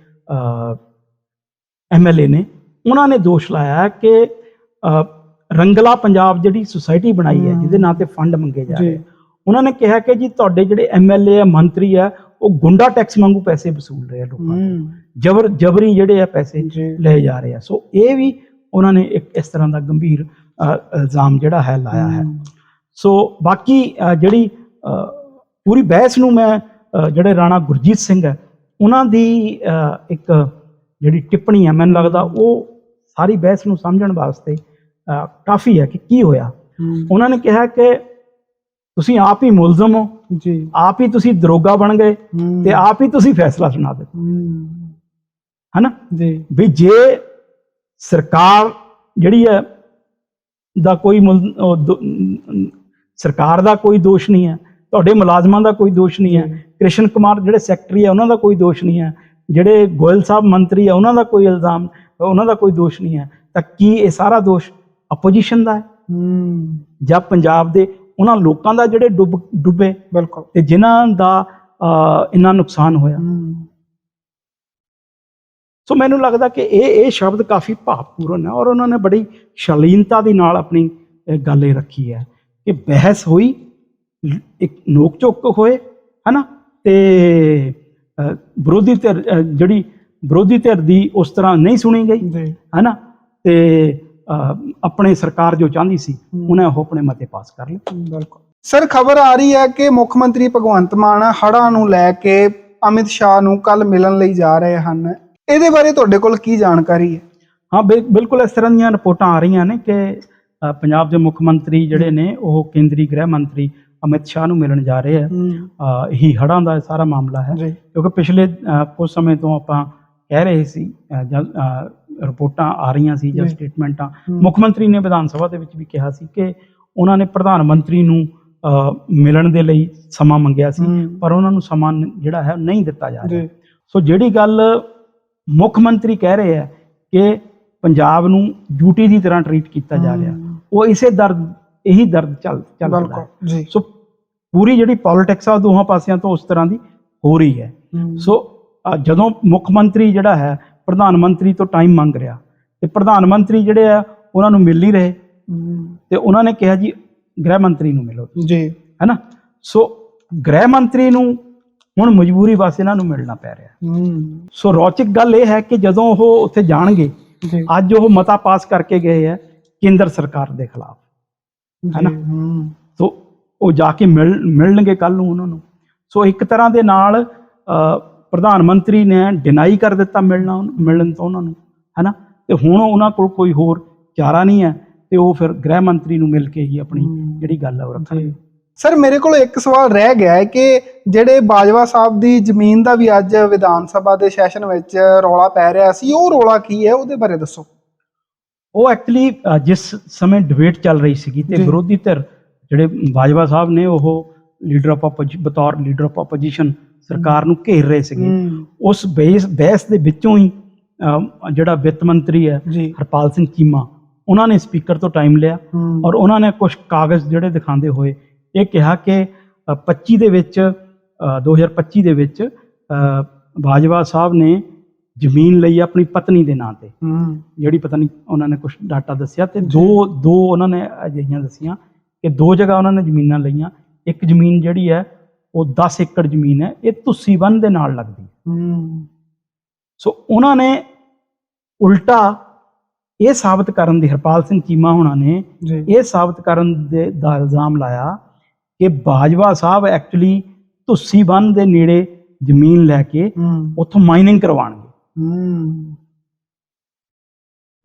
ਐਮਐਲਏ ਨੇ ਉਹਨਾਂ ਨੇ ਦੋਸ਼ ਲਾਇਆ ਕਿ ਰੰਗਲਾ ਪੰਜਾਬ ਜਿਹੜੀ ਸੁਸਾਇਟੀ ਬਣਾਈ ਹੈ। ਜਿਹਦੇ ਨਾਂ ਤੇ ਫੰਡ ਮੰਗੇ ਜਾ। ਰਹੇ ਉਹਨਾਂ ਨੇ ਕਿਹਾ ਕਿ ਜੀ ਤੁਹਾਡੇ ਜਿਹੜੇ ਐਮਐਲਏ ਆ ਮੰਤਰੀ ਆ ਉਹ ਗੁੰਡਾ ਟੈਕਸ ਵਾਂਗੂ ਪੈਸੇ ਵਸੂਲ ਰਹੇ ਆ ਲੋਕਾਂ ਤੋਂ। ਜਬਰ ਜਬਰੀ ਜਿਹੜੇ ਆ ਪੈਸੇ ਲਏ ਜਾ ਰਹੇ ਆ। ਸੋ ਇਹ ਵੀ ਉਹਨਾਂ ਨੇ ਇੱਕ ਇਸ ਤਰ੍ਹਾਂ ਦਾ ਗੰਭੀਰ ਇਲਜ਼ਾਮ ਜਿਹੜਾ ਹੈ ਲਾਇਆ ਹੈ। ਸੋ ਬਾਕੀ ਜਿਹੜੀ ਪੂਰੀ ਬਹਿਸ ਨੂੰ ਮੈਂ ਜਿਹੜੇ ਰਾਣਾ ਗੁਰਜੀਤ ਸਿੰਘ ਹੈ ਉਹਨਾਂ ਦੀ ਇੱਕ ਜਿਹੜੀ ਟਿੱਪਣੀ ਹੈ ਮੈਨੂੰ ਲੱਗਦਾ ਉਹ ਸਾਰੀ ਬਹਿਸ ਨੂੰ ਸਮਝਣ ਵਾਸਤੇ ਕਾਫੀ ਹੈ ਕਿ ਕੀ ਹੋਇਆ। ਉਹਨਾਂ ਨੇ ਕਿਹਾ ਕਿ ਤੁਸੀਂ ਆਪ ਹੀ ਮੁਲਜ਼ਮ ਹੋ। ਜੀ। ਆਪ ਹੀ ਤੁਸੀਂ ਦਰੋਗਾ ਬਣ ਗਏ ਤੇ ਆਪ ਹੀ ਤੁਸੀਂ ਫੈਸਲਾ ਸੁਣਾ ਦਿੱਤਾ। ਹਨਾ? ਜੀ। ਵੀ ਜੇ ਸਰਕਾਰ ਜਿਹੜੀ ਹੈ ਦਾ ਕੋਈ ਸਰਕਾਰ ਦਾ ਕੋਈ ਦੋਸ਼ ਨਹੀਂ ਹੈ ਤੁਹਾਡੇ ਮੁਲਾਜ਼ਮਾਂ ਦਾ ਕੋਈ ਦੋਸ਼ ਨਹੀਂ ਹੈ। ਕ੍ਰਿਸ਼ਨ ਕੁਮਾਰ ਜਿਹੜੇ ਸੈਕਟਰੀ ਹੈ ਉਹਨਾਂ ਦਾ ਕੋਈ ਦੋਸ਼ ਨਹੀਂ ਹੈ। ਜਿਹੜੇ ਗੋਇਲ ਸਾਹਿਬ ਮੰਤਰੀ ਹੈ ਉਹਨਾਂ ਦਾ ਕੋਈ ਇਲਜ਼ਾਮ ਉਹਨਾਂ ਦਾ ਕੋਈ ਦੋਸ਼ ਨਹੀਂ ਹੈ। ਤਾਂ ਕੀ ਇਹ ਸਾਰਾ ਦੋਸ਼ ਆਪੋਜੀਸ਼ਨ ਦਾ ਹੈ? ਜਾਂ ਪੰਜਾਬ ਦੇ ਉਹਨਾਂ ਲੋਕਾਂ ਦਾ ਜਿਹੜੇ ਡੁੱਬ ਡੁੱਬੇ? ਬਿਲਕੁਲ। ਤੇ ਜਿਨ੍ਹਾਂ ਦਾ ਇੰਨਾ ਨੁਕਸਾਨ ਹੋਇਆ। ਸੋ ਮੈਨੂੰ ਲੱਗਦਾ ਕਿ ਇਹ ਇਹ ਸ਼ਬਦ ਕਾਫੀ ਭਾਵਪੂਰਨ ਹੈ ਔਰ ਉਹਨਾਂ ਨੇ ਬੜੀ ਸ਼ਾਲੀਨਤਾ ਦੇ ਨਾਲ ਆਪਣੀ ਗੱਲ ਇਹ ਰੱਖੀ ਹੈ ਕਿ ਬਹਿਸ ਹੋਈ ਇੱਕ ਨੋਕ ਝੋਕ ਹੋਏ ਹਨਾ? ਤੇ ਵਿਰੋਧੀ ਧਿਰ ਜਿਹੜੀ ਵਿਰੋਧੀ ਧਿਰ ਦੀ ਉਸ ਤਰ੍ਹਾਂ ਨਹੀਂ ਸੁਣੀ ਗਈ ਹਨਾ? ਤੇ ਆਪਣੇ ਸਰਕਾਰ ਜੋ ਚਾਹੁੰਦੀ ਸੀ ਉਹਨੇ ਉਹ ਆਪਣੇ ਮਤੇ ਪਾਸ ਕਰ ਲਏ ਬਿਲਕੁਲ। ਸਰ ਖਬਰ ਆ ਰਹੀ ਹੈ ਕਿ ਮੁੱਖ ਮੰਤਰੀ ਭਗਵੰਤ ਮਾਨ ਹੜ੍ਹਾਂ ਨੂੰ ਲੈ ਕੇ ਅਮਿਤ ਸ਼ਾਹ ਨੂੰ ਕੱਲ ਮਿਲਣ ਲਈ ਜਾ ਰਹੇ ਹਨ। ਇਹਦੇ ਬਾਰੇ ਤੁਹਾਡੇ ਕੋਲ ਕੀ ਜਾਣਕਾਰੀ ਹੈ? ਹਾਂ ਬਿਲ- ਬਿਲਕੁਲ ਇਸ ਤਰ੍ਹਾਂ ਦੀਆਂ ਰਿਪੋਰਟਾਂ ਆ ਰਹੀਆਂ ਨੇ ਕਿ ਪੰਜਾਬ ਦੇ ਮੁੱਖ ਮੰਤਰੀ ਜਿਹੜੇ ਨੇ ਉਹ ਕੇਂਦਰੀ ਗ੍ਰਹਿ ਮੰਤਰੀ ਅਮਿਤ ਸ਼ਾਹ ਨੂੰ ਮਿਲਣ ਜਾ ਰਹੇ ਆ ਅ, ਇਹੀ ਹੜ੍ਹਾਂ ਦਾ ਸਾਰਾ ਮਾਮਲਾ ਹੈ ਕਿਉਂਕਿ ਪਿਛਲੇ ਕੁਝ ਸਮੇਂ ਤੋਂ ਆਪਾਂ ਕਹਿ ਰਹੇ ਸੀ ਰਿਪੋਰਟਾਂ ਆ ਰਹੀਆਂ ਸੀ ਜਾਂ। ਸਟੇਟਮੈਂਟਾਂ। ਮੁੱਖ ਮੰਤਰੀ ਨੇ ਵਿਧਾਨ ਸਭਾ ਦੇ ਵਿੱਚ ਵੀ ਕਿਹਾ ਸੀ ਕਿ ਉਹਨਾਂ ਨੇ ਪ੍ਰਧਾਨ ਮੰਤਰੀ ਨੂੰ ਮਿਲਣ ਦੇ ਲਈ ਸਮਾਂ ਮੰਗਿਆ ਸੀ। ਪਰ ਉਹਨਾਂ ਨੂੰ ਸਮਾਂ ਜਿਹੜਾ ਹੈ ਨਹੀਂ ਦਿੱਤਾ ਜਾ ਰਿਹਾ ਸੋ ਜਿਹੜੀ ਗੱਲ ਮੁੱਖ ਮੰਤਰੀ ਕਹਿ ਰਹੇ ਆ ਕਿ ਪੰਜਾਬ ਨੂੰ ਡਿਊਟੀ ਦੀ ਤਰ੍ਹਾਂ ਟਰੀਟ ਕੀਤਾ ਜਾ ਰਿਹਾ। ਉਹ ਇਸੇ ਦਰਦ ਇਹੀ ਦਰਦ ਚੱਲ ਚੱਲ ਰਿਹਾ ਹੈ। ਸੋ ਪੂਰੀ ਜਿਹੜੀ ਪੋਲਿਟਿਕਸ ਆ ਦੋਹਾਂ ਪਾਸਿਆਂ ਤੋਂ ਉਸ ਤਰ੍ਹਾਂ ਦੀ ਹੋ ਰਹੀ ਹੈ। ਸੋ ਜਦੋਂ ਮੁੱਖ ਮੰਤਰੀ ਜਿਹੜਾ ਹੈ ਪ੍ਰਧਾਨ ਮੰਤਰੀ ਤੋਂ ਟਾਈਮ ਮੰਗ ਰਿਹਾ ਤੇ ਪ੍ਰਧਾਨ ਮੰਤਰੀ ਜਿਹੜੇ ਆ ਉਹਨਾਂ ਨੂੰ ਮਿਲ ਨਹੀਂ ਰਹੇ। ਤੇ ਉਹਨਾਂ ਨੇ ਕਿਹਾ ਜੀ ਗ੍ਰਹਿ ਮੰਤਰੀ ਨੂੰ ਮਿਲੋ ਜੀ। ਹੈਨਾ? ਸੋ ਗ੍ਰਹਿ ਮੰਤਰੀ ਨੂੰ ਹੁਣ ਮਜਬੂਰੀ ਵਾਸਤੇ ਇਹਨਾਂ ਨੂੰ ਮਿਲਣਾ ਪੈ ਰਿਹਾ। ਸੋ ਰੌਚਕ ਗੱਲ ਇਹ ਹੈ ਕਿ ਜਦੋਂ ਉਹ ਉੱਥੇ ਜਾਣਗੇ ਅੱਜ ਉਹ ਮਤਾ ਪਾਸ ਕਰਕੇ ਗਏ ਹੈ ਕੇਂਦਰ ਸਰਕਾਰ ਦੇ ਖਿਲਾਫ। ਸੋ ਉਹ ਜਾ ਕੇ ਮਿਲ ਮਿਲਣਗੇ ਕੱਲ ਨੂੰ ਉਹਨਾਂ ਨੂੰ। ਸੋ ਇੱਕ ਤਰ੍ਹਾਂ ਦੇ ਨਾਲ ਪ੍ਰਧਾਨ ਮੰਤਰੀ ਨੇ ਡਿਨਾਈ ਕਰ ਦਿੱਤਾ ਮਿਲਣਾ ਮਿਲਣ ਤੋਂ ਉਹਨਾਂ ਨੂੰ ਹੈਨਾ? ਤੇ ਹੁਣ ਉਹਨਾਂ ਕੋਲ ਕੋਈ ਹੋਰ ਚਾਰਾ ਨਹੀਂ ਹੈ ਤੇ ਉਹ ਫਿਰ ਗ੍ਰਹਿ ਮੰਤਰੀ ਨੂੰ ਮਿਲ ਕੇ ਹੀ ਆਪਣੀ। ਜਿਹੜੀ ਗੱਲ ਹੈ ਉਹ ਰੱਖਣਗੇ। ਸਰ ਮੇਰੇ ਕੋਲ ਇੱਕ ਸਵਾਲ ਰਹਿ ਗਿਆ ਹੈ ਕਿ ਜਿਹੜੇ ਬਾਜਵਾ ਸਾਹਿਬ ਦੀ ਜ਼ਮੀਨ ਦਾ ਵੀ ਅੱਜ ਵਿਧਾਨ ਸਭਾ ਦੇ ਸੈਸ਼ਨ ਵਿੱਚ ਰੌਲਾ ਪੈ ਰਿਹਾ ਸੀ ਉਹ ਰੌਲਾ ਕੀ ਹੈ? ਉਹਦੇ ਬਾਰੇ ਦੱਸੋ। ਉਹ ਐਕਚੁਅਲੀ ਜਿਸ ਸਮੇਂ ਡਿਬੇਟ ਚੱਲ ਰਹੀ ਸੀਗੀ ਤੇ। ਵਿਰੋਧੀ ਧਿਰ ਜਿਹੜੇ ਬਾਜਵਾ ਸਾਹਿਬ ਨੇ ਉਹ ਲੀਡਰ ਆਫ ਬਤੌਰ ਲੀਡਰ ਆਫ ਆਪੋਜੀਸ਼ਨ ਸਰਕਾਰ ਨੂੰ ਘੇਰ ਰਹੇ ਸੀਗੇ। ਉਸ ਬੇਸ ਬਹਿਸ ਦੇ ਵਿੱਚੋਂ ਹੀ ਜਿਹੜਾ ਵਿੱਤ ਮੰਤਰੀ ਹੈ ਹਰਪਾਲ ਸਿੰਘ ਚੀਮਾ ਉਹਨਾਂ ਨੇ ਸਪੀਕਰ ਤੋਂ ਟਾਈਮ ਲਿਆ। ਔਰ ਉਹਨਾਂ ਨੇ ਕੁਝ ਕਾਗਜ਼ ਜਿਹੜੇ ਦਿਖਾਉਂਦੇ ਹੋਏ ਇਹ ਕਿਹਾ ਕਿ ਅ, 25 ਦੇ ਵਿੱਚ ਅ, 2025 ਦੇ ਵਿੱਚ ਬਾਜਵਾ ਸਾਹਿਬ ਨੇ ਜ਼ਮੀਨ ਲਈ ਆਪਣੀ ਪਤਨੀ ਦੇ ਨਾਂ ਤੇ। ਜਿਹੜੀ ਪਤਾ ਨਹੀਂ ਉਹਨਾਂ ਨੇ ਕੁਝ ਡਾਟਾ ਦੱਸਿਆ ਤੇ ਦੋ ਦੋ ਉਹਨਾਂ ਨੇ ਅਜਿਹੀਆਂ ਦੱਸੀਆਂ ਕਿ ਦੋ ਜਗ੍ਹਾ ਉਹਨਾਂ ਨੇ ਜ਼ਮੀਨਾਂ ਲਈਆਂ ਇੱਕ ਜ਼ਮੀਨ ਜਿਹੜੀ ਹੈ ਉਹ 10 ਏਕੜ ਜ਼ਮੀਨ ਹੈ ਇਹ ਤੁਸੀ ਬੰਨ ਦੇ ਨਾਲ ਲੱਗਦੀ ਹੈ। ਸੋ ਉਹਨਾਂ ਨੇ ਉਲਟਾ ਇਹ ਸਾਬਤ ਕਰਨ ਦੀ ਹਰਪਾਲ ਸਿੰਘ ਚੀਮਾ ਹੋਣਾ ਨੇ ਇਹ ਸਾਬਤ ਕਰਨ ਦੇ ਦਾ ਇਲਜ਼ਾਮ ਲਾਇਆ ਕਿ ਬਾਜਵਾ ਸਾਹਿਬ ਐਕਚੁਅਲੀ ਤੁਸੀ ਬੰਨ ਦੇ ਨੇੜੇ ਜ਼ਮੀਨ ਲੈ ਕੇ। ਉੱਥੋਂ ਮਾਈਨਿੰਗ ਕਰਵਾਉਣਗੇ ਹਮ।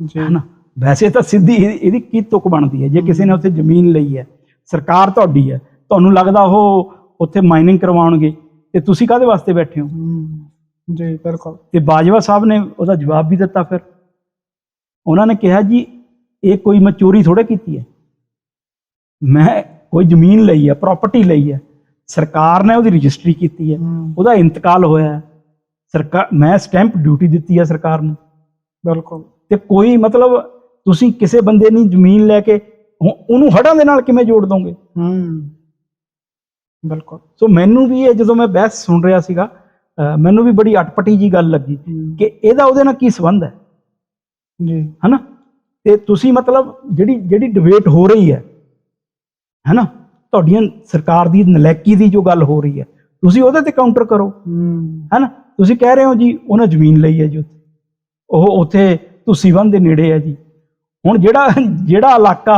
ਜੀ ਹਨਾ ਵੈਸੇ ਤਾਂ ਸਿੱਧੀ ਇਹ- ਇਹਦੀ ਕੀ ਤੁਕ ਬਣਦੀ ਹੈ? ਜੇ ਕਿਸੇ ਨੇ ਉੱਥੇ ਜ਼ਮੀਨ ਲਈ ਹੈ ਸਰਕਾਰ ਤੁਹਾਡੀ ਹੈ ਤੁਹਾਨੂੰ ਲੱਗਦਾ ਉਹ ਉੱਥੇ ਮਾਈਨਿੰਗ ਕਰਵਾਉਣਗੇ ਤੇ ਤੁਸੀਂ ਕਾਹਦੇ ਵਾਸਤੇ ਬੈਠੇ ਹੋ। ਜੀ ਬਿਲਕੁਲ। ਤੇ ਬਾਜਵਾ ਸਾਹਿਬ ਨੇ ਉਹਦਾ ਜਵਾਬ ਵੀ ਦਿੱਤਾ ਫਿਰ। ਉਹਨਾਂ ਨੇ ਕਿਹਾ ਜੀ ਇਹ ਕੋਈ ਮੈਂ ਚੋਰੀ ਥੋੜੇ ਕੀਤੀ ਹੈ। ਮੈਂ ਕੋਈ ਜ਼ਮੀਨ ਲਈ ਹੈ ਪ੍ਰਾਪਰਟੀ ਲਈ ਹੈ ਸਰਕਾਰ ਨੇ ਉਹਦੀ ਰਜਿਸਟਰੀ ਕੀਤੀ ਹੈ ਉਹਦਾ ਇੰਤਕਾਲ ਹੋਇਆ ਹੈ। ਸਰਕਾਰ ਮੈਂ ਸਟੈਂਪ ਡਿਊਟੀ ਦਿੱਤੀ ਹੈ ਸਰਕਾਰ ਨੂੰ। ਬਿਲਕੁਲ। ਤੇ ਕੋਈ ਮਤਲਬ ਤੁਸੀਂ ਕਿਸੇ ਬੰਦੇ ਦੀ ਜ਼ਮੀਨ ਲੈ ਕੇ ਉਹ- ਉਹਨੂੰ ਹੜਾਂ ਦੇ ਨਾਲ ਕਿਵੇਂ ਜੋੜ ਦੋਗੇ? ਹੂੰ। ਬਿਲਕੁਲ। ਸੋ ਮੈਨੂੰ ਵੀ ਇਹ ਜਦੋਂ ਮੈਂ ਬਹਿਸ ਸੁਣ ਰਿਹਾ ਸੀਗਾ ਮੈਨੂੰ ਵੀ ਬੜੀ ਅਟਪਟੀ ਜੀ ਗੱਲ ਲੱਗੀ ਕਿ ਇਹਦਾ ਉਹਦੇ ਨਾਲ ਕੀ ਸੰਬੰਧ ਹੈ? ਜੀ। ਹਨਾ? ਤੇ ਤੁਸੀਂ ਮਤਲਬ ਜਿਹੜੀ ਜਿਹੜੀ ਡਿਬੇਟ ਹੋ ਰਹੀ ਹੈ ਹਨਾ? ਤੁਹਾਡੀਆਂ ਸਰਕਾਰ ਦੀ ਨਲਾਇਕੀ ਦੀ ਜੋ ਗੱਲ ਹੋ ਰਹੀ ਹੈ ਤੁਸੀਂ ਉਹਦੇ ਤੇ ਕਾਊਂਟਰ ਕਰੋ। ਹੂੰ। ਹਨਾ? ਤੁਸੀਂ ਕਹਿ ਰਹੇ ਹੋ ਜੀ ਉਹਨੇ ਜ਼ਮੀਨ ਲਈ ਹੈ ਜੀ ਉੱਥੇ। ਉਹ ਉੱਥੇ ਤੁਸੀਂ ਬੰਨ ਦੇ ਨੇੜੇ ਹੈ ਜੀ। ਹੁਣ ਜਿਹੜਾ ਜਿਹੜਾ ਇਲਾਕਾ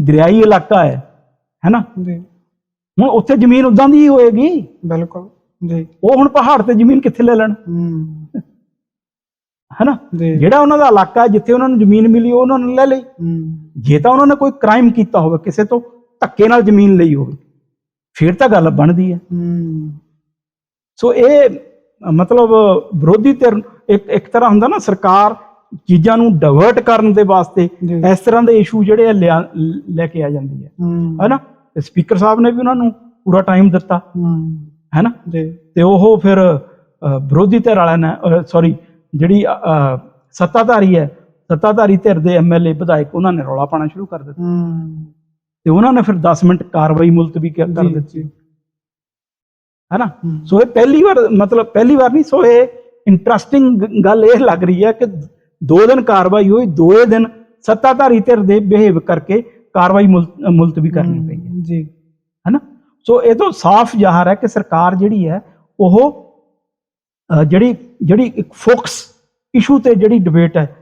ਦਰਿਆਈ ਇਲਾਕਾ ਹੈ ਹੈਨਾ ਜੀ। ਹੁਣ ਉੱਥੇ ਜ਼ਮੀਨ ਉਦਾਂ ਦੀ ਹੀ ਹੋਏਗੀ? ਬਿਲਕੁਲ ਜੀ। ਉਹ ਹੁਣ ਪਹਾੜ ਤੇ ਜ਼ਮੀਨ ਕਿੱਥੇ ਲੈ ਲੈਣ? ਹੈਨਾ ਜਿਹੜਾ ਉਹਨਾਂ ਦਾ ਇਲਾਕਾ ਜਿੱਥੇ ਉਹਨਾਂ ਨੂੰ ਜ਼ਮੀਨ ਮਿਲੀ ਉਹ ਉਹਨਾਂ ਨੇ ਲੈ ਲਈ। ਜੇ ਤਾਂ ਉਹਨਾਂ ਨੇ ਕੋਈ ਕ੍ਰਾਈਮ ਕੀਤਾ ਹੋਵੇ ਕਿਸੇ ਤੋਂ ਧੱਕੇ ਨਾਲ ਜ਼ਮੀਨ ਲਈ ਹੋਵੇ ਫਿਰ ਤਾਂ ਗੱਲ ਬਣਦੀ ਹੈ। ਸੋ ਇਹ ਮਤਲਬ ਵਿਰੋਧੀ ਧਿਰ ਇੱਕ ਇੱਕ ਤਰ੍ਹਾਂ ਹੁੰਦਾ ਨਾ ਸਰਕਾਰ ਚੀਜ਼ਾਂ ਨੂੰ ਡਾਇਵਰਟ ਕਰਨ ਦੇ ਵਾਸਤੇ। ਇਸ ਤਰ੍ਹਾਂ ਦੇ ਇਸ਼ੂ ਜਿਹੜੇ ਆ ਲਿਆ- ਲੈ ਕੇ ਆ ਜਾਂਦੀ ਹੈ। ਹੈਨਾ? ਤੇ ਸਪੀਕਰ ਸਾਹਿਬ ਨੇ ਵੀ ਉਹਨਾਂ ਨੂੰ ਪੂਰਾ ਟਾਈਮ ਦਿੱਤਾ। ਹੈਨਾ? ਜੀ। ਤੇ ਉਹ ਫਿਰ ਅ, ਵਿਰੋਧੀ ਧਿਰ ਵਾਲਿਆਂ ਨੇ ਸੌਰੀ ਜਿਹੜੀ ਅ, ਅ, ਸੱਤਾਧਾਰੀ ਹੈ ਸੱਤਾਧਾਰੀ ਧਿਰ ਦੇ ਐਮਐਲਏ ਵਿਧਾਇਕ ਉਹਨਾਂ ਨੇ ਰੌਲਾ ਪਾਣਾ ਸ਼ੁਰੂ ਕਰ ਦਿੱਤਾ। ਹੂੰ। ਤੇ ਉਹਨਾਂ ਨੇ ਫਿਰ 10 ਮਿੰਟ ਕਾਰਵਾਈ ਮੁਲਤਵੀ ਕਰ ਕਰ ਦਿੱਤੀ। ਹੈਨਾ? ਹੂੰ। ਸੋ ਇਹ ਪਹਿਲੀ ਵਾਰ ਮਤਲਬ ਪਹਿਲੀ ਵਾਰ ਨਹੀਂ ਸੋ ਇਹ ਇੰਟਰਸਟਿੰਗ ਗੱਲ ਇਹ ਲੱਗ ਰਹੀ ਹੈ ਕਿ ਦੋ ਦਿਨ ਕਾਰਵਾਈ ਹੋਈ ਦੋਏ ਦਿਨ ਸੱਤਾਧਾਰੀ ਧਿਰ ਦੇ ਬਿਹੇਵ ਕਰਕੇ ਕਾਰਵਾਈ ਮੁਲ- ਮੁਲਤਵੀ ਕਰਨੀ ਪਈ ਹੈ। ਜੀ। ਹੈਨਾ? ਸੋ ਇਹ ਤੋਂ ਸਾਫ਼ ਜ਼ਾਹਰ ਹੈ ਕਿ ਸਰਕਾਰ ਜਿਹੜੀ ਹੈ ਉਹ ਜਿਹੜੀ ਜਿਹੜੀ ਇੱਕ ਫੋਕਸ ਇਸ਼ੂ ਤੇ ਜਿਹੜੀ ਡਿਬੇਟ ਹੈ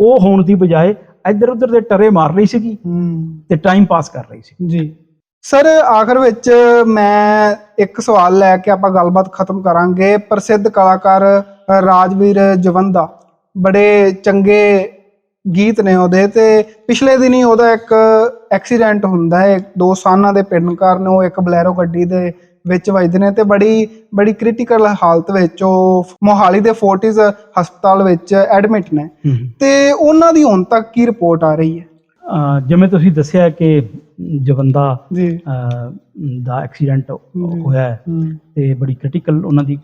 ਉਹ ਹੋਣ ਦੀ ਬਜਾਏ ਇੱਧਰ ਉੱਧਰ ਦੇ ਟਰੇ ਮਾਰ ਰਹੀ ਸੀਗੀ ਤੇ ਟਾਈਮ ਪਾਸ ਕਰ ਰਹੀ ਸੀ। ਜੀ। ਸਰ ਆਖਰ ਵਿੱਚ ਮੈਂ ਇੱਕ ਸਵਾਲ ਲੈ ਕੇ ਆਪਾਂ ਗੱਲਬਾਤ ਖਤਮ ਕਰਾਂਗੇ। ਪ੍ਰਸਿੱਧ ਕਲਾਕਾਰ ਰਾਜਵੀਰ ਜਵੰਦਾ। ਬੜੇ ਚੰਗੇ ਗੀਤ ਨੇ ਉਹਦੇ ਤੇ ਪਿਛਲੇ ਦਿਨੀ ਉਹਦਾ ਇੱਕ ਐਕਸੀਡੈਂਟ ਹੁੰਦਾ ਹੈ ਦੋ ਸਾਨਾਂ ਦੇ ਪਿੰਡ ਕਾਰਨ ਉਹ ਇੱਕ ਬਲੈਰੋ ਗੱਡੀ ਦੇ ਵਿੱਚ ਵੱਜਦੇ ਨੇ ਤੇ ਬੜੀ ਬੜੀ ਕ੍ਰਿਟੀਕਲ ਹਾਲਤ ਵਿੱਚ ਉਹ ਮੋਹਾਲੀ ਦੇ ਫੋਰਟਿਸ ਹਸਪਤਾਲ ਵਿੱਚ ਐਡਮਿਟ ਨੇ ਤੇ ਉਹਨਾਂ ਦੀ ਹੁਣ ਤੱਕ ਕੀ ਰਿਪੋਰਟ ਆ ਰਹੀ ਹੈ? ਜਿਵੇਂ ਤੁਸੀਂ ਦੱਸਿਆ ਕਿ ਜਵੰਦਾ ਜੀ। ਦਾ ਐਕਸੀਡੈਂਟ ਹੋਇਆ ਹੈ ਤੇ ਬੜੀ ਕ੍ਰਿਟੀਕਲ ਉਹਨਾਂ ਦੀ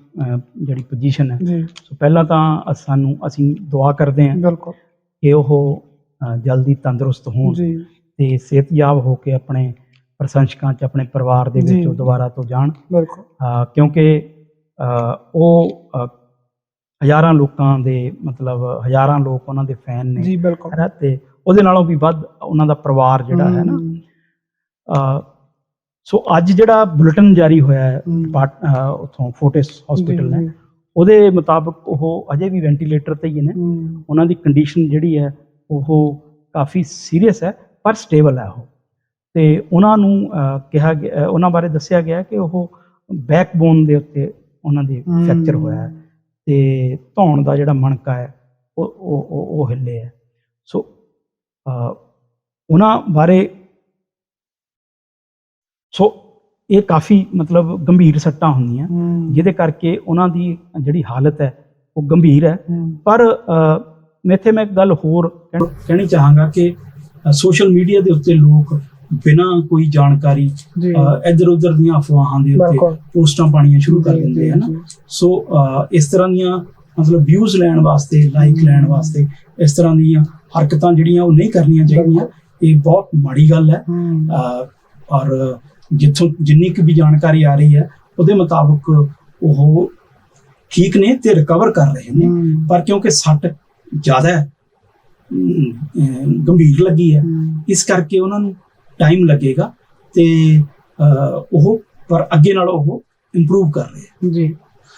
ਜਿਹੜੀ ਪੋਜੀਸ਼ਨ ਹੈ। ਜੀ। ਸੋ ਪਹਿਲਾਂ ਤਾਂ ਅ- ਸਾਨੂੰ ਅਸੀਂ ਦੁਆ ਕਰਦੇ ਹਾਂ ਬਿਲਕੁਲ। ਕਿ ਉਹ ਜਲਦੀ ਤੰਦਰੁਸਤ ਹੋਣ ਜੀ। ਤੇ ਸਿਹਤਯਾਬ ਹੋ ਕੇ ਆਪਣੇ ਪ੍ਰਸ਼ੰਸਕਾਂ ਚ ਆਪਣੇ ਪਰਿਵਾਰ ਦੇ ਵਿੱਚ ਜੀ। ਉਹ ਦੁਬਾਰਾ ਤੋਂ ਜਾਣ। ਬਿਲਕੁਲ। ਕਿਉਂਕਿ ਉਹ ਹਜ਼ਾਰਾਂ ਲੋਕਾਂ ਦੇ ਮਤਲਬ ਹਜ਼ਾਰਾਂ ਲੋਕ ਉਹਨਾਂ ਦੇ ਫੈਨ ਨੇ। ਜੀ ਬਿਲਕੁਲ। ਹੈ ਤੇ ਉਹਦੇ ਨਾਲੋਂ ਵੀ ਵੱਧ ਉਹਨਾਂ ਦਾ ਪਰਿਵਾਰ ਜਿਹੜਾ ਹੈ ਨਾ ਸੋ ਅੱਜ ਜਿਹੜਾ ਬੁਲੇਟਿਨ ਜਾਰੀ ਹੋਇਆ ਹੈ ਉੱਥੋਂ ਫੋਰਟਿਸ ਹਸਪੀਟਲ ਨੇ। ਉਹਦੇ ਮੁਤਾਬਕ ਉਹ ਅਜੇ ਵੀ ਵੈਂਟੀਲੇਟਰ ਤੇ ਹੀ ਨੇ। ਉਹਨਾਂ ਦੀ ਕੰਡੀਸ਼ਨ ਜਿਹੜੀ ਹੈ ਉਹ ਕਾਫੀ ਸੀਰੀਅਸ ਹੈ ਪਰ ਸਟੇਬਲ ਹੈ ਉਹ। ਤੇ ਉਹਨਾਂ ਨੂੰ ਕਿਹਾ ਗਿਆ- ਉਹਨਾਂ ਬਾਰੇ ਦੱਸਿਆ ਗਿਆ ਕਿ ਉਹ ਬੈਕਬੋਨ ਦੇ ਉੱਤੇ ਉਹਨਾਂ ਦੇ। ਫ੍ਰੈਕਚਰ ਹੋਇਆ ਹੈ। ਤੇ ਧੌਣ ਦਾ ਜਿਹੜਾ ਮਣਕਾ ਹੈ ਉਹ ਉਹ ਉਹ- ਹਿੱਲੇ ਹੈ। ਸੋ ਉਹਨਾਂ ਬਾਰੇ ਸੋ ਇਹ ਕਾਫੀ ਮਤਲਬ ਗੰਭੀਰ ਸੱਟਾਂ ਹੁੰਦੀਆਂ ਜਿਹਦੇ ਕਰਕੇ ਉਹਨਾਂ ਦੀ ਜਿਹੜੀ ਹਾਲਤ ਹੈ ਉਹ ਗੰਭੀਰ ਹੈ। ਪਰ ਅ, ਮੈਂ ਇੱਕ ਗੱਲ ਹੋਰ ਕਹਿਣ- ਚਾਹਾਂਗਾ ਕਿ ਸੋਸ਼ਲ ਮੀਡੀਆ ਦੇ ਉੱਤੇ ਲੋਕ ਬਿਨਾਂ ਕੋਈ ਜਾਣਕਾਰੀ ਇੱਧਰ ਉੱਧਰ ਦੀਆਂ ਅਫਵਾਹਾਂ ਦੇ ਉੱਤੇ। ਪੋਸਟਾਂ ਪਾਣੀਆਂ ਸ਼ੁਰੂ ਕਰ ਦਿੰਦੇ ਹਨ। ਸੋ ਇਸ ਤਰ੍ਹਾਂ ਦੀਆਂ ਮਤਲਬ ਵਿਊਜ਼ ਲੈਣ ਵਾਸਤੇ ਲਾਈਕ ਲੈਣ ਵਾਸਤੇ ਇਸ ਤਰ੍ਹਾਂ ਦੀਆਂ ਹਰਕਤਾਂ ਜਿਹੜੀਆਂ ਉਹ ਨਹੀਂ ਕਰਨੀਆਂ ਚਾਹੀਦੀਆਂ। ਇਹ ਬਹੁਤ ਮਾੜੀ ਗੱਲ ਹੈ। ਔਰ ਜਿੱਥੋਂ ਜਿੰਨੀ ਕੁ ਵੀ ਜਾਣਕਾਰੀ ਆ ਰਹੀ ਹੈ ਉਹਦੇ ਮੁਤਾਬਕ ਉਹ ਠੀਕ ਨੇ ਤੇ ਰਿਕਵਰ ਕਰ ਰਹੇ ਨੇ। ਪਰ ਕਿਉਂਕਿ ਸੱਟ ਜ਼ਿਆਦਾ ਹੈ, ਗੰਭੀਰ ਲੱਗੀ ਹੈ ਇਸ ਕਰਕੇ ਉਹਨਾਂ ਨੂੰ ਟਾਈਮ ਲੱਗੇਗਾ ਤੇ ਉਹ ਪਰ ਅੱਗੇ ਨਾਲੋਂ ਉਹ ਇੰਪਰੂਵ ਕਰ ਰਹੇ ਹੈ। ਜੀ।